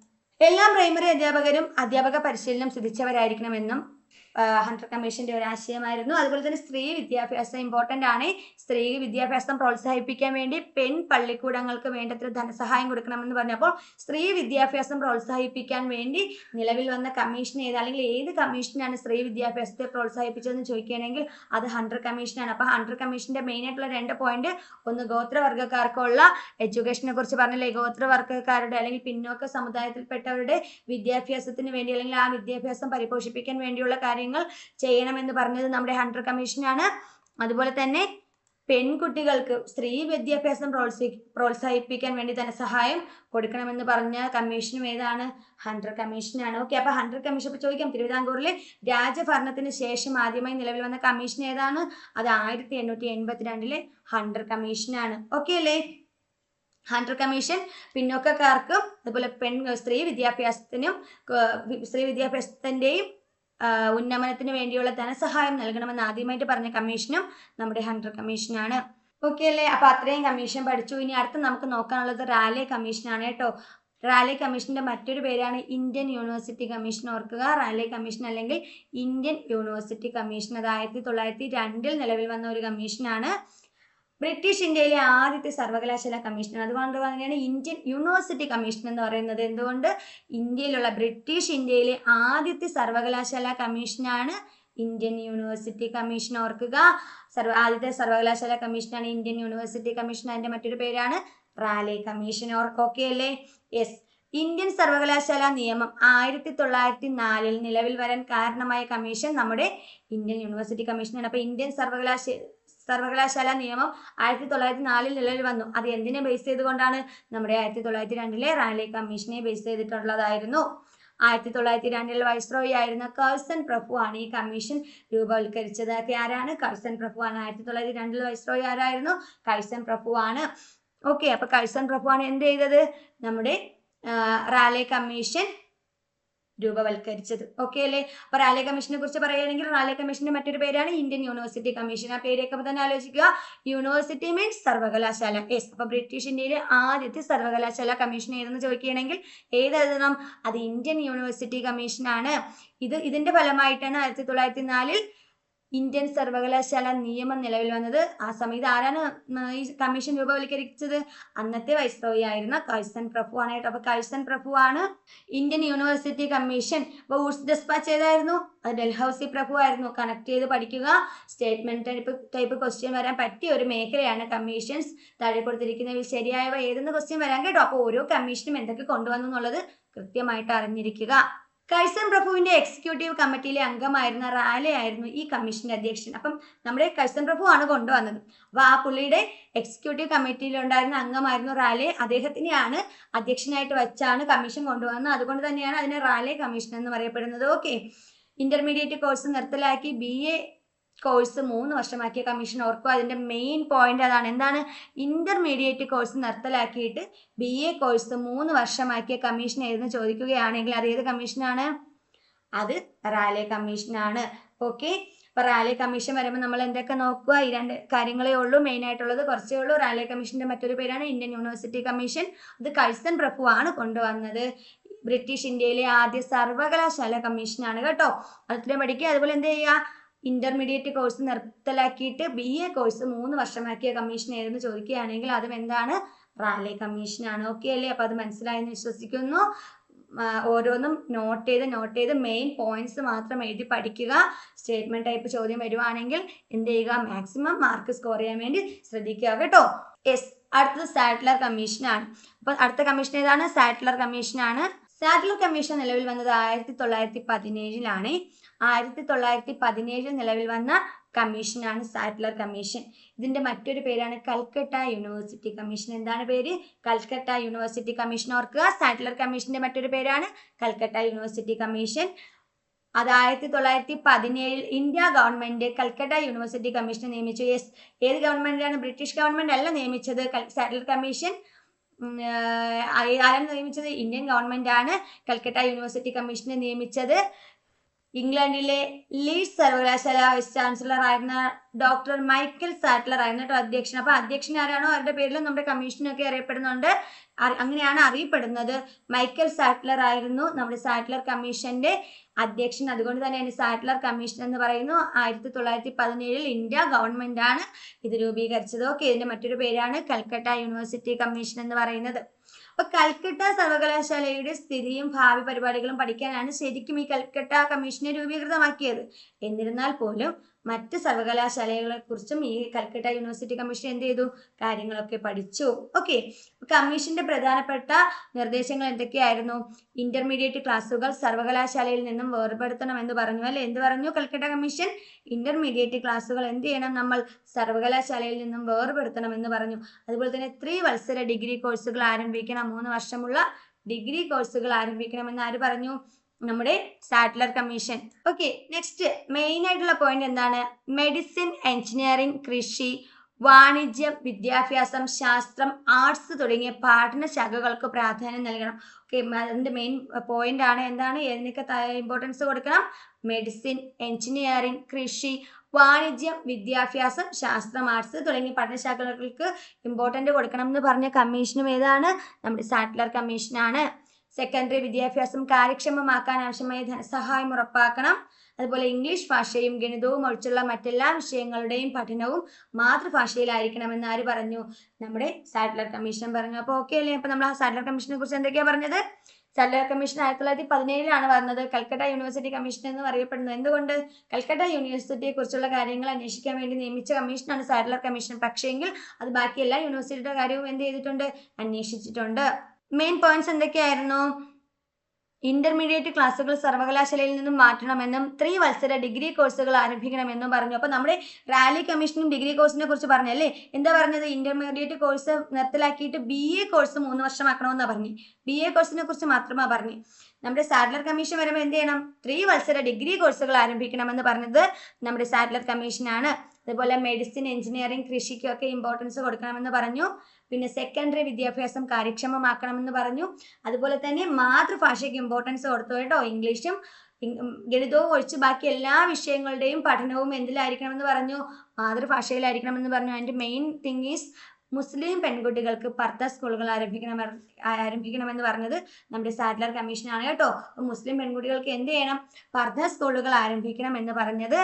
എല്ലാ പ്രൈമറി അധ്യാപകരും അധ്യാപക പരിശീലനം സിദ്ധിച്ചവരായിരിക്കണമെന്നും ഹണ്ടർ കമ്മീഷന്റെ ഒരു ആശയമായിരുന്നു. അതുപോലെ തന്നെ സ്ത്രീ വിദ്യാഭ്യാസം ഇമ്പോർട്ടന്റ് ആണ്. സ്ത്രീ വിദ്യാഭ്യാസം പ്രോത്സാഹിപ്പിക്കാൻ വേണ്ടി പെൺ പള്ളിക്കൂടങ്ങൾക്ക് വേണ്ടത്ര ധനസഹായം കൊടുക്കണമെന്ന് പറഞ്ഞപ്പോൾ സ്ത്രീ വിദ്യാഭ്യാസം പ്രോത്സാഹിപ്പിക്കാൻ വേണ്ടി നിലവിൽ വന്ന കമ്മീഷൻ ഏത് അല്ലെങ്കിൽ ഏത് കമ്മീഷനാണ് സ്ത്രീ വിദ്യാഭ്യാസത്തെ പ്രോത്സാഹിപ്പിച്ചതെന്ന് ചോദിക്കുകയാണെങ്കിൽ അത് ഹണ്ടർ കമ്മീഷനാണ് അപ്പൊ ഹണ്ടർ കമ്മീഷന്റെ മെയിൻ ആയിട്ടുള്ള രണ്ട് പോയിന്റ് ഒന്ന് ഗോത്രവർഗക്കാർക്കുള്ള എഡ്യൂക്കേഷനെ കുറിച്ച് പറഞ്ഞില്ലേ? ഗോത്രവർഗക്കാരുടെ അല്ലെങ്കിൽ പിന്നോക്ക സമുദായത്തിൽപ്പെട്ടവരുടെ വിദ്യാഭ്യാസത്തിന് വേണ്ടി അല്ലെങ്കിൽ ആ വിദ്യാഭ്യാസം പരിപോഷിപ്പിക്കാൻ വേണ്ടിയുള്ള കാര്യങ്ങൾ ചെയ്യണമെന്ന് പറഞ്ഞത് നമ്മുടെ ഹൺഡ്രഡ് കമ്മീഷനാണ്. അതുപോലെ തന്നെ പെൺകുട്ടികൾക്ക് സ്ത്രീ വിദ്യാഭ്യാസം പ്രോത്സാഹി പ്രോത്സാഹിപ്പിക്കാൻ വേണ്ടി ധനസഹായം കൊടുക്കണമെന്ന് പറഞ്ഞ കമ്മീഷനും ഏതാണ്? ഹണ്ടർ കമ്മീഷനാണ്. ഓക്കെ അപ്പൊ ഹൺഡ്രഡ് കമ്മീഷൻ ഇപ്പൊ ചോദിക്കാം. തിരുവിതാംകൂറിലെ രാജഭരണത്തിന് ശേഷം ആദ്യമായി നിലവിൽ വന്ന കമ്മീഷൻ ഏതാണ്? അത് ആയിരത്തി എണ്ണൂറ്റി എൺപത്തിരണ്ടിലെ ഹൺഡ്രഡ് കമ്മീഷനാണ്. ഓക്കെ അല്ലേ? ഹണ്ടർ കമ്മീഷൻ പിന്നോക്കക്കാർക്കും അതുപോലെ പെൺ സ്ത്രീ വിദ്യാഭ്യാസത്തിനും സ്ത്രീ വിദ്യാഭ്യാസത്തിന്റെയും ഉന്നമനത്തിന് വേണ്ടിയുള്ള ധനസഹായം നൽകണമെന്ന് ആദ്യമായിട്ട് പറഞ്ഞ കമ്മീഷനും നമ്മുടെ ഹണ്ടർ കമ്മീഷനാണ്. ഓക്കെ അല്ലേ? അപ്പൊ അത്രയും കമ്മീഷൻ പഠിച്ചു. ഇനി അടുത്ത് നമുക്ക് നോക്കാനുള്ളത് റാലി കമ്മീഷനാണ് കേട്ടോ. റാലി കമ്മീഷന്റെ മറ്റൊരു പേരാണ് ഇന്ത്യൻ യൂണിവേഴ്സിറ്റി കമ്മീഷൻ. ഓർക്കുക റാലി കമ്മീഷൻ അല്ലെങ്കിൽ ഇന്ത്യൻ യൂണിവേഴ്സിറ്റി കമ്മീഷൻ. അത് ആയിരത്തി തൊള്ളായിരത്തി രണ്ടിൽ നിലവിൽ വന്ന ഒരു കമ്മീഷനാണ്. ബ്രിട്ടീഷ് ഇന്ത്യയിലെ ആദ്യത്തെ സർവകലാശാല കമ്മീഷൻ അതുകൊണ്ട് തന്നെയാണ് ഇന്ത്യൻ യൂണിവേഴ്സിറ്റി കമ്മീഷൻ എന്ന് പറയുന്നത് എന്തുകൊണ്ട്? ഇന്ത്യയിലുള്ള ബ്രിട്ടീഷ് ഇന്ത്യയിലെ ആദ്യത്തെ സർവകലാശാല കമ്മീഷനാണ് ഇന്ത്യൻ യൂണിവേഴ്സിറ്റി കമ്മീഷൻ ഓർക്കുക. സർവ ആദ്യത്തെ സർവകലാശാല കമ്മീഷനാണ് ഇന്ത്യൻ യൂണിവേഴ്സിറ്റി കമ്മീഷൻ അതിന്റെ മറ്റൊരു പേരാണ് റാലെ കമ്മീഷൻ. ഓക്കെ അല്ലേ? യെസ് ഇന്ത്യൻ സർവകലാശാല നിയമം ആയിരത്തി തൊള്ളായിരത്തി നാലിൽ നിലവിൽ വരാൻ കാരണമായ കമ്മീഷൻ നമ്മുടെ ഇന്ത്യൻ യൂണിവേഴ്സിറ്റി കമ്മീഷനാണ് അപ്പൊ ഇന്ത്യൻ സർവകലാശാല സർവകലാശാല നിയമം ആയിരത്തി തൊള്ളായിരത്തി നാലിൽ നിലവിൽ വന്നു അത് എന്തിനെ ബേസ് ചെയ്തുകൊണ്ടാണ്? നമ്മുടെ ആയിരത്തി തൊള്ളായിരത്തി രണ്ടിലെ റാലി കമ്മീഷനെ ബേസ് ചെയ്തിട്ടുള്ളതായിരുന്നു. ആയിരത്തി തൊള്ളായിരത്തി രണ്ടിൽ വൈസ്രോയി ആയിരുന്ന കഴ്സൺ പ്രഭു ആണ് ഈ കമ്മീഷൻ രൂപവൽക്കരിച്ചത്. ഒക്കെ ആരാണ്? കഴ്സൺ പ്രഭു ആണ് ആയിരത്തി തൊള്ളായിരത്തി രണ്ടിൽ വൈസ്രോയി ആരായിരുന്നു? കഴ്സൺ പ്രഭു ആണ് ഓക്കെ അപ്പൊ കഴ്സൺ പ്രഭു ആണ് എന്ത് ചെയ്തത്? നമ്മുടെ റാലി കമ്മീഷൻ രൂപവൽക്കരിച്ചത്. ഓക്കെ അല്ലേ? അപ്പൊ റാലെ കമ്മീഷനെ കുറിച്ച് പറയുകയാണെങ്കിൽ റാലെ കമ്മീഷന്റെ മറ്റൊരു പേരാണ് ഇന്ത്യൻ യൂണിവേഴ്സിറ്റി കമ്മീഷൻ. ആ പേരൊക്കെ തന്നെ ആലോചിക്കുക. യൂണിവേഴ്സിറ്റി മീൻസ് സർവകലാശാല. യെസ് അപ്പൊ ബ്രിട്ടീഷ് ഇന്ത്യയിലെ ആദ്യത്തെ സർവകലാശാല കമ്മീഷൻ ഏതെന്ന് ചോദിക്കുകയാണെങ്കിൽ ഏതെഴുതണം? അത് ഇന്ത്യൻ യൂണിവേഴ്സിറ്റി കമ്മീഷൻ ആണ് ഇത് ഇതിന്റെ ഫലമായിട്ടാണ് ആയിരത്തി തൊള്ളായിരത്തി നാലിൽ ഇന്ത്യൻ സർവകലാശാല നിയമം നിലവിൽ വന്നത്. ആ സമയത്ത് ആരാണ് ഈ കമ്മീഷൻ രൂപവൽക്കരിച്ചത്? അന്നത്തെ വൈസ്രോയി ആയിരുന്ന കഴ്സൺ പ്രഭു ആണ് കേട്ടോ. അപ്പൊ കഴ്സൺ പ്രഭു ആണ് ഇന്ത്യൻ യൂണിവേഴ്സിറ്റി കമ്മീഷൻ അപ്പൊ ഊർസ് ഡെസ്പാച്ച് ഏതായിരുന്നു അത് ഡൽഹൌസി പ്രഭു ആയിരുന്നു. കണക്ട് ചെയ്ത് പഠിക്കുക. സ്റ്റേറ്റ്മെന്റ് ടൈപ്പ് ടൈപ്പ് ക്വസ്റ്റ്യൻ വരാൻ പറ്റിയ ഒരു മേഖലയാണ് കമ്മീഷൻസ് താഴെ കൊടുത്തിരിക്കുന്നതിൽ ശരിയായവ ഏതെന്ന് ക്വസ്റ്റ്യൻ വരാൻ കേട്ടോ. അപ്പോൾ ഓരോ കമ്മീഷനും എന്തൊക്കെ കൊണ്ടുവന്നു എന്നുള്ളത് കൃത്യമായിട്ട് അറിഞ്ഞിരിക്കുക. കഴ്സൺ പ്രഭുവിന്റെ എക്സിക്യൂട്ടീവ് കമ്മിറ്റിയിലെ അംഗമായിരുന്ന റാലെ ആയിരുന്നു ഈ കമ്മീഷന്റെ അധ്യക്ഷൻ. അപ്പം നമ്മുടെ കഴ്സൺ പ്രഭു ആണ് കൊണ്ടുവന്നത്. അപ്പൊ ആ പുള്ളിയുടെ എക്സിക്യൂട്ടീവ് കമ്മിറ്റിയിൽ ഉണ്ടായിരുന്ന അംഗമായിരുന്നു റാലെ. അദ്ദേഹത്തിനെയാണ് അധ്യക്ഷനായിട്ട് വെച്ചാണ് കമ്മീഷൻ കൊണ്ടുവന്നത്. അതുകൊണ്ട് തന്നെയാണ് അതിനെ റാലെ കമ്മീഷൻ എന്ന് പറയപ്പെടുന്നത്. ഓക്കെ ഇന്റർമീഡിയറ്റ് കോഴ്സ് നിർത്തലാക്കി. ബി എ കോഴ്സ് മൂന്ന് വർഷമാക്കിയ കമ്മീഷൻ ഓർക്കുക അതിന്റെ മെയിൻ പോയിന്റ് അതാണ്. എന്താണ്? ഇന്റർമീഡിയറ്റ് കോഴ്സ് നിർത്തലാക്കിയിട്ട് ബി എ കോഴ്സ് മൂന്ന് വർഷമാക്കിയ കമ്മീഷൻ ഏതെന്ന് ചോദിക്കുകയാണെങ്കിൽ അത് ഏത് കമ്മീഷനാണ് അത് റാലെ കമ്മീഷനാണ് ഓക്കെ അപ്പൊ റാലെ കമ്മീഷൻ വരുമ്പോൾ നമ്മൾ എന്തൊക്കെ നോക്കുക? ഈ രണ്ട് കാര്യങ്ങളേ ഉള്ളൂ. മെയിൻ ആയിട്ടുള്ളത് കുറച്ചേ ഉള്ളൂ. റാലെ കമ്മീഷന്റെ മറ്റൊരു പേരാണ് ഇന്ത്യൻ യൂണിവേഴ്സിറ്റി കമ്മീഷൻ അത് കഴ്സൺ പ്രഭു ആണ് കൊണ്ടുവന്നത്. ബ്രിട്ടീഷ് ഇന്ത്യയിലെ ആദ്യ സർവകലാശാല കമ്മീഷനാണ് കേട്ടോ. അത്രയും പഠിക്കുക. അതുപോലെ എന്ത് ചെയ്യുക? ഇന്റർമീഡിയറ്റ് കോഴ്സ് നിർത്തലാക്കിയിട്ട് ബി എ കോഴ്സ് മൂന്ന് വർഷമാക്കിയ കമ്മീഷൻ ഏതെന്ന് ചോദിക്കുകയാണെങ്കിൽ അതും എന്താണ്? റാലി കമ്മീഷൻ ആണ്. ഓക്കെ അല്ലേ? അപ്പൊ അത് മനസ്സിലായെന്ന് വിശ്വസിക്കുന്നു. ഓരോന്നും നോട്ട് ചെയ്ത് നോട്ട് ചെയ്ത് മെയിൻ പോയിന്റ്സ് മാത്രം എഴുതി പഠിക്കുക. സ്റ്റേറ്റ്മെന്റ് ടൈപ്പ് ചോദ്യം വരുവാണെങ്കിൽ എന്ത് ചെയ്യുക? മാക്സിമം മാർക്ക് സ്കോർ ചെയ്യാൻ വേണ്ടി ശ്രദ്ധിക്കുക കേട്ടോ. യെസ് അടുത്തത് സാറ്റ്ലർ കമ്മീഷനാണ് അപ്പൊ അടുത്ത കമ്മീഷൻ ഏതാണ്? സാറ്റ്ലർ കമ്മീഷനാണ് സാറ്റ്ലർ കമ്മീഷൻ നിലവിൽ വന്നത് ആയിരത്തി തൊള്ളായിരത്തി പതിനേഴിലാണ് ആയിരത്തി തൊള്ളായിരത്തി പതിനേഴിൽ നിലവിൽ വന്ന കമ്മീഷനാണ് സാറ്റ്ലർ കമ്മീഷൻ ഇതിന്റെ മറ്റൊരു പേരാണ് കൽക്കട്ട യൂണിവേഴ്സിറ്റി കമ്മീഷൻ എന്താണ് പേര്? കൽക്കട്ട യൂണിവേഴ്സിറ്റി കമ്മീഷൻ ഓർക്കുക. സാറ്റ്ലർ കമ്മീഷന്റെ മറ്റൊരു പേരാണ് കൽക്കട്ട യൂണിവേഴ്സിറ്റി കമ്മീഷൻ അത് ആയിരത്തി തൊള്ളായിരത്തി പതിനേഴിൽ ഇന്ത്യ ഗവൺമെന്റ് കൽക്കട്ട യൂണിവേഴ്സിറ്റി കമ്മീഷനെ നിയമിച്ചു ഏത് ഗവൺമെന്റാണ് ബ്രിട്ടീഷ് ഗവൺമെന്റ് അല്ല നിയമിച്ചത്. സാറ്റ്ലർ കമ്മീഷൻ ആരാണ് നിയമിച്ചത്? ഇന്ത്യൻ ഗവൺമെന്റ് ആണ് കൽക്കട്ട യൂണിവേഴ്സിറ്റി കമ്മീഷനെ നിയമിച്ചത്. ഇംഗ്ലണ്ടിലെ ലീഡ്സ് സർവകലാശാല വൈസ് ചാൻസലർ ആയിരുന്ന ഡോക്ടർ മൈക്കൽ സാറ്റ്ലർ ആയിരുന്നു കേട്ടോ അധ്യക്ഷൻ. അപ്പൊ അധ്യക്ഷൻ ആരാണോ? അവരുടെ പേരിൽ നമ്മുടെ കമ്മീഷനൊക്കെ അറിയപ്പെടുന്നുണ്ട്. അങ്ങനെയാണ് അറിയപ്പെടുന്നത്. മൈക്കൽ സാറ്റ്ലർ ആയിരുന്നു നമ്മുടെ സാറ്റ്ലർ കമ്മീഷന്റെ അധ്യക്ഷൻ. അതുകൊണ്ട് തന്നെയാണ് സാറ്റ്ലർ കമ്മീഷൻ എന്ന് പറയുന്നു. ആയിരത്തി തൊള്ളായിരത്തി പതിനേഴിൽ ഇന്ത്യ ഗവൺമെന്റ് ആണ് ഇത് രൂപീകരിച്ചത്. ഓക്കെ ഇതിന്റെ മറ്റൊരു പേരാണ് കൽക്കട്ട യൂണിവേഴ്സിറ്റി കമ്മീഷൻ എന്ന് പറയുന്നത്. അപ്പൊ കൽക്കട്ട സർവകലാശാലയുടെ സ്ഥിതിയും ഭാവി പരിപാടികളും പഠിക്കാനാണ് ശരിക്കും ഈ കൽക്കട്ട കമ്മീഷനെ രൂപീകൃതമാക്കിയത്. എന്നിരുന്നാൽ പോലും മറ്റ് സർവകലാശാലകളെ കുറിച്ചും ഈ കൽക്കട്ട യൂണിവേഴ്സിറ്റി കമ്മീഷൻ എന്ത് ചെയ്തു? കാര്യങ്ങളൊക്കെ പഠിച്ചു. ഓക്കെ കമ്മീഷന്റെ പ്രധാനപ്പെട്ട നിർദ്ദേശങ്ങൾ എന്തൊക്കെയായിരുന്നു? ഇന്റർമീഡിയറ്റ് ക്ലാസ്സുകൾ സർവകലാശാലയിൽ നിന്നും വേർപെടുത്തണം എന്ന് പറഞ്ഞു അല്ലെ? എന്ത് പറഞ്ഞു കൽക്കട്ട കമ്മീഷൻ? ഇന്റർമീഡിയറ്റ് ക്ലാസ്സുകൾ എന്ത് ചെയ്യണം? നമ്മൾ സർവകലാശാലയിൽ നിന്നും വേർപെടുത്തണം എന്ന് പറഞ്ഞു. അതുപോലെ തന്നെ ത്രീ വത്സര ഡിഗ്രി കോഴ്സുകൾ ആരംഭിക്കണം. മൂന്ന് വർഷമുള്ള ഡിഗ്രി കോഴ്സുകൾ ആരംഭിക്കണമെന്ന് ആര് പറഞ്ഞു? നമ്മുടെ Sadler commission okay next main ആയിട്ടുള്ള പോയിന്റ് എന്താണ്? മെഡിസിൻ എഞ്ചിനീയറിംഗ് കൃഷി വാണിജ്യം വിദ്യാഭ്യാസം ശാസ്ത്രം ആർട്സ് തുടങ്ങിയ പഠന ശാഖകൾക്ക് പ്രാധാന്യം നൽകണം. ഓക്കെ അതിന്റെ മെയിൻ പോയിന്റ് ആണ് എന്താണ്? ഏതിനൊക്കെ ഇമ്പോർട്ടൻസ് കൊടുക്കണം? മെഡിസിൻ എഞ്ചിനീയറിംഗ് കൃഷി വാണിജ്യം വിദ്യാഭ്യാസം ശാസ്ത്രം ആർട്സ് തുടങ്ങിയ പഠനശാഖകൾക്ക് ഇമ്പോർട്ടന്റ് കൊടുക്കണം എന്ന് പറഞ്ഞ കമ്മീഷനും ഏതാണ്? നമ്മുടെ സാറ്റ്ലർ കമ്മീഷനാണ് സെക്കൻഡറി വിദ്യാഭ്യാസം കാര്യക്ഷമമാക്കാൻ ആവശ്യമായ ധനസഹായം ഉറപ്പാക്കണം. അതുപോലെ ഇംഗ്ലീഷ് ഭാഷയും ഗണിതവും ഒഴിച്ചുള്ള മറ്റെല്ലാ വിഷയങ്ങളുടെയും പഠനവും മാതൃഭാഷയിലായിരിക്കണമെന്ന് ആര് പറഞ്ഞു? നമ്മുടെ സാറ്റ്ലർ കമ്മീഷൻ പറഞ്ഞു. അപ്പോൾ ഓക്കെ അല്ലേ? അപ്പോൾ നമ്മൾ ആ സാറ്റ്ലർ കമ്മീഷനെ കുറിച്ച് എന്തൊക്കെയാണ് പറഞ്ഞത്? സാറ്റ്ലർ കമ്മീഷൻ ആയിരത്തി തൊള്ളായിരത്തി പതിനേഴിലാണ് വന്നത് കൽക്കട്ട യൂണിവേഴ്സിറ്റി കമ്മീഷൻ എന്ന് അറിയപ്പെടുന്നത് എന്തുകൊണ്ട്? കൽക്കട്ട യൂണിവേഴ്സിറ്റിയെ കുറിച്ചുള്ള കാര്യങ്ങൾ അന്വേഷിക്കാൻ വേണ്ടി നിയമിച്ച കമ്മീഷനാണ് സാറ്റ്ലർ കമ്മീഷൻ. പക്ഷേങ്കിൽ അത് ബാക്കി എല്ലാ യൂണിവേഴ്സിറ്റിയുടെ കാര്യവും എന്ത് ചെയ്തിട്ടുണ്ട്? അന്വേഷിച്ചിട്ടുണ്ട്. മെയിൻ പോയിന്റ്സ് എന്തൊക്കെയായിരുന്നു? ഇന്റർമീഡിയറ്റ് ക്ലാസ്സുകൾ സർവകലാശാലയിൽ നിന്നും മാറ്റണമെന്നും ത്രീ വത്സര ഡിഗ്രി കോഴ്സുകൾ ആരംഭിക്കണമെന്നും പറഞ്ഞു. അപ്പോൾ നമ്മുടെ റാലി കമ്മീഷനും ഡിഗ്രി കോഴ്സിനെ കുറിച്ച് പറഞ്ഞല്ലേ എന്താ പറഞ്ഞത്? ഇന്റർമീഡിയറ്റ് കോഴ്സ് നിർത്തലാക്കിയിട്ട് ബി എ കോഴ്സ് മൂന്ന് വർഷമാക്കണമെന്നാണ് പറഞ്ഞു. ബി എ കോഴ്സിനെ കുറിച്ച് മാത്രമാണ് പറഞ്ഞു. നമ്മുടെ സാറ്റ്ലർ കമ്മീഷൻ വരുമ്പോൾ എന്ത് ചെയ്യണം? ത്രീ വത്സര ഡിഗ്രി കോഴ്സുകൾ ആരംഭിക്കണമെന്ന് പറഞ്ഞത് നമ്മുടെ സാറ്റ്ലർ കമ്മീഷനാണ്. അതുപോലെ മെഡിസിൻ എഞ്ചിനീയറിംഗ് കൃഷിക്കൊക്കെ ഇമ്പോർട്ടൻസ് കൊടുക്കണമെന്ന് പറഞ്ഞു. പിന്നെ സെക്കൻഡറി വിദ്യാഭ്യാസം കാര്യക്ഷമമാക്കണമെന്ന് പറഞ്ഞു. അതുപോലെ തന്നെ മാതൃഭാഷയ്ക്ക് ഇമ്പോർട്ടൻസ് കൊടുത്തു കേട്ടോ. ഇംഗ്ലീഷും ഗണിതവും ഒഴിച്ച് ബാക്കി എല്ലാ വിഷയങ്ങളുടെയും പഠനവും എന്തിലായിരിക്കണമെന്ന് പറഞ്ഞു? മാതൃഭാഷയിലായിരിക്കണമെന്ന് പറഞ്ഞു. അതിന്റെ മെയിൻ തിങ് ഈസ് മുസ്ലിം പെൺകുട്ടികൾക്ക് പർദ്ദ സ്കൂളുകൾ ആരംഭിക്കണം ആരംഭിക്കണമെന്ന് പറഞ്ഞത് നമ്മുടെ സാറ്റ്ലർ കമ്മീഷനാണ് കേട്ടോ. മുസ്ലിം പെൺകുട്ടികൾക്ക് എന്ത് ചെയ്യണം? പർദ്ദ സ്കൂളുകൾ ആരംഭിക്കണം എന്ന് പറഞ്ഞത്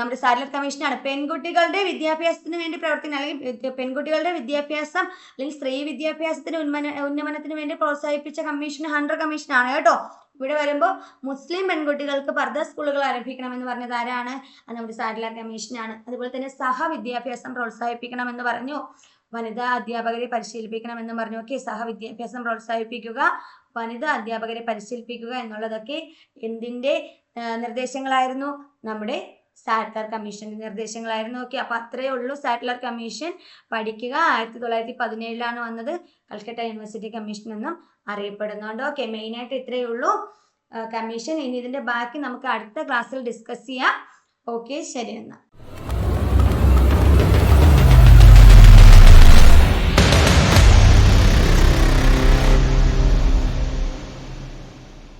നമ്മുടെ സാറ്റ്ലർ കമ്മീഷനാണ്. പെൺകുട്ടികളുടെ വിദ്യാഭ്യാസത്തിന് വേണ്ടി പ്രവർത്തിക്കുന്ന അല്ലെങ്കിൽ പെൺകുട്ടികളുടെ വിദ്യാഭ്യാസം അല്ലെങ്കിൽ സ്ത്രീ വിദ്യാഭ്യാസത്തിന് ഉന്മന ഉന്നമനത്തിന് വേണ്ടി പ്രോത്സാഹിപ്പിച്ച കമ്മീഷൻ ഹണ്ടർ കമ്മീഷനാണ് കേട്ടോ. ഇവിടെ വരുമ്പോൾ മുസ്ലിം പെൺകുട്ടികൾക്ക് പർദ്ദ സ്കൂളുകൾ ആരംഭിക്കണമെന്ന് പറഞ്ഞത് ആരാണ്? നമ്മുടെ സാറ്റ്ലർ കമ്മീഷനാണ്. അതുപോലെ തന്നെ സഹവിദ്യാഭ്യാസം പ്രോത്സാഹിപ്പിക്കണമെന്ന് പറഞ്ഞു. വനിതാ അധ്യാപകരെ പരിശീലിപ്പിക്കണമെന്നും പറഞ്ഞു. ഓക്കെ സഹവിദ്യാഭ്യാസം പ്രോത്സാഹിപ്പിക്കുക വനിതാ അധ്യാപകരെ പരിശീലിപ്പിക്കുക എന്നുള്ളതൊക്കെ എന്തിന്റെ നിർദ്ദേശങ്ങളായിരുന്നു? നമ്മുടെ സാറ്റ്ലർ കമ്മീഷന്റെ നിർദ്ദേശങ്ങളായിരുന്നു. ഓക്കെ അപ്പൊ അത്രയേ ഉള്ളൂ സാറ്റ്ലർ കമ്മീഷൻ. പഠിക്കുക ആയിരത്തി തൊള്ളായിരത്തി പതിനേഴിലാണ് വന്നത്. കൽക്കട്ട യൂണിവേഴ്സിറ്റി കമ്മീഷൻ എന്നും അറിയപ്പെടുന്നുണ്ട്. ഓക്കെ മെയിനായിട്ട് ഇത്രയേ ഉള്ളൂ. കമ്മീഷൻ. ഇനി ഇതിന്റെ ബാക്കി നമുക്ക് അടുത്ത ക്ലാസ്സിൽ ഡിസ്കസ് ചെയ്യാം. ഓക്കെ ശരി എന്നാൽ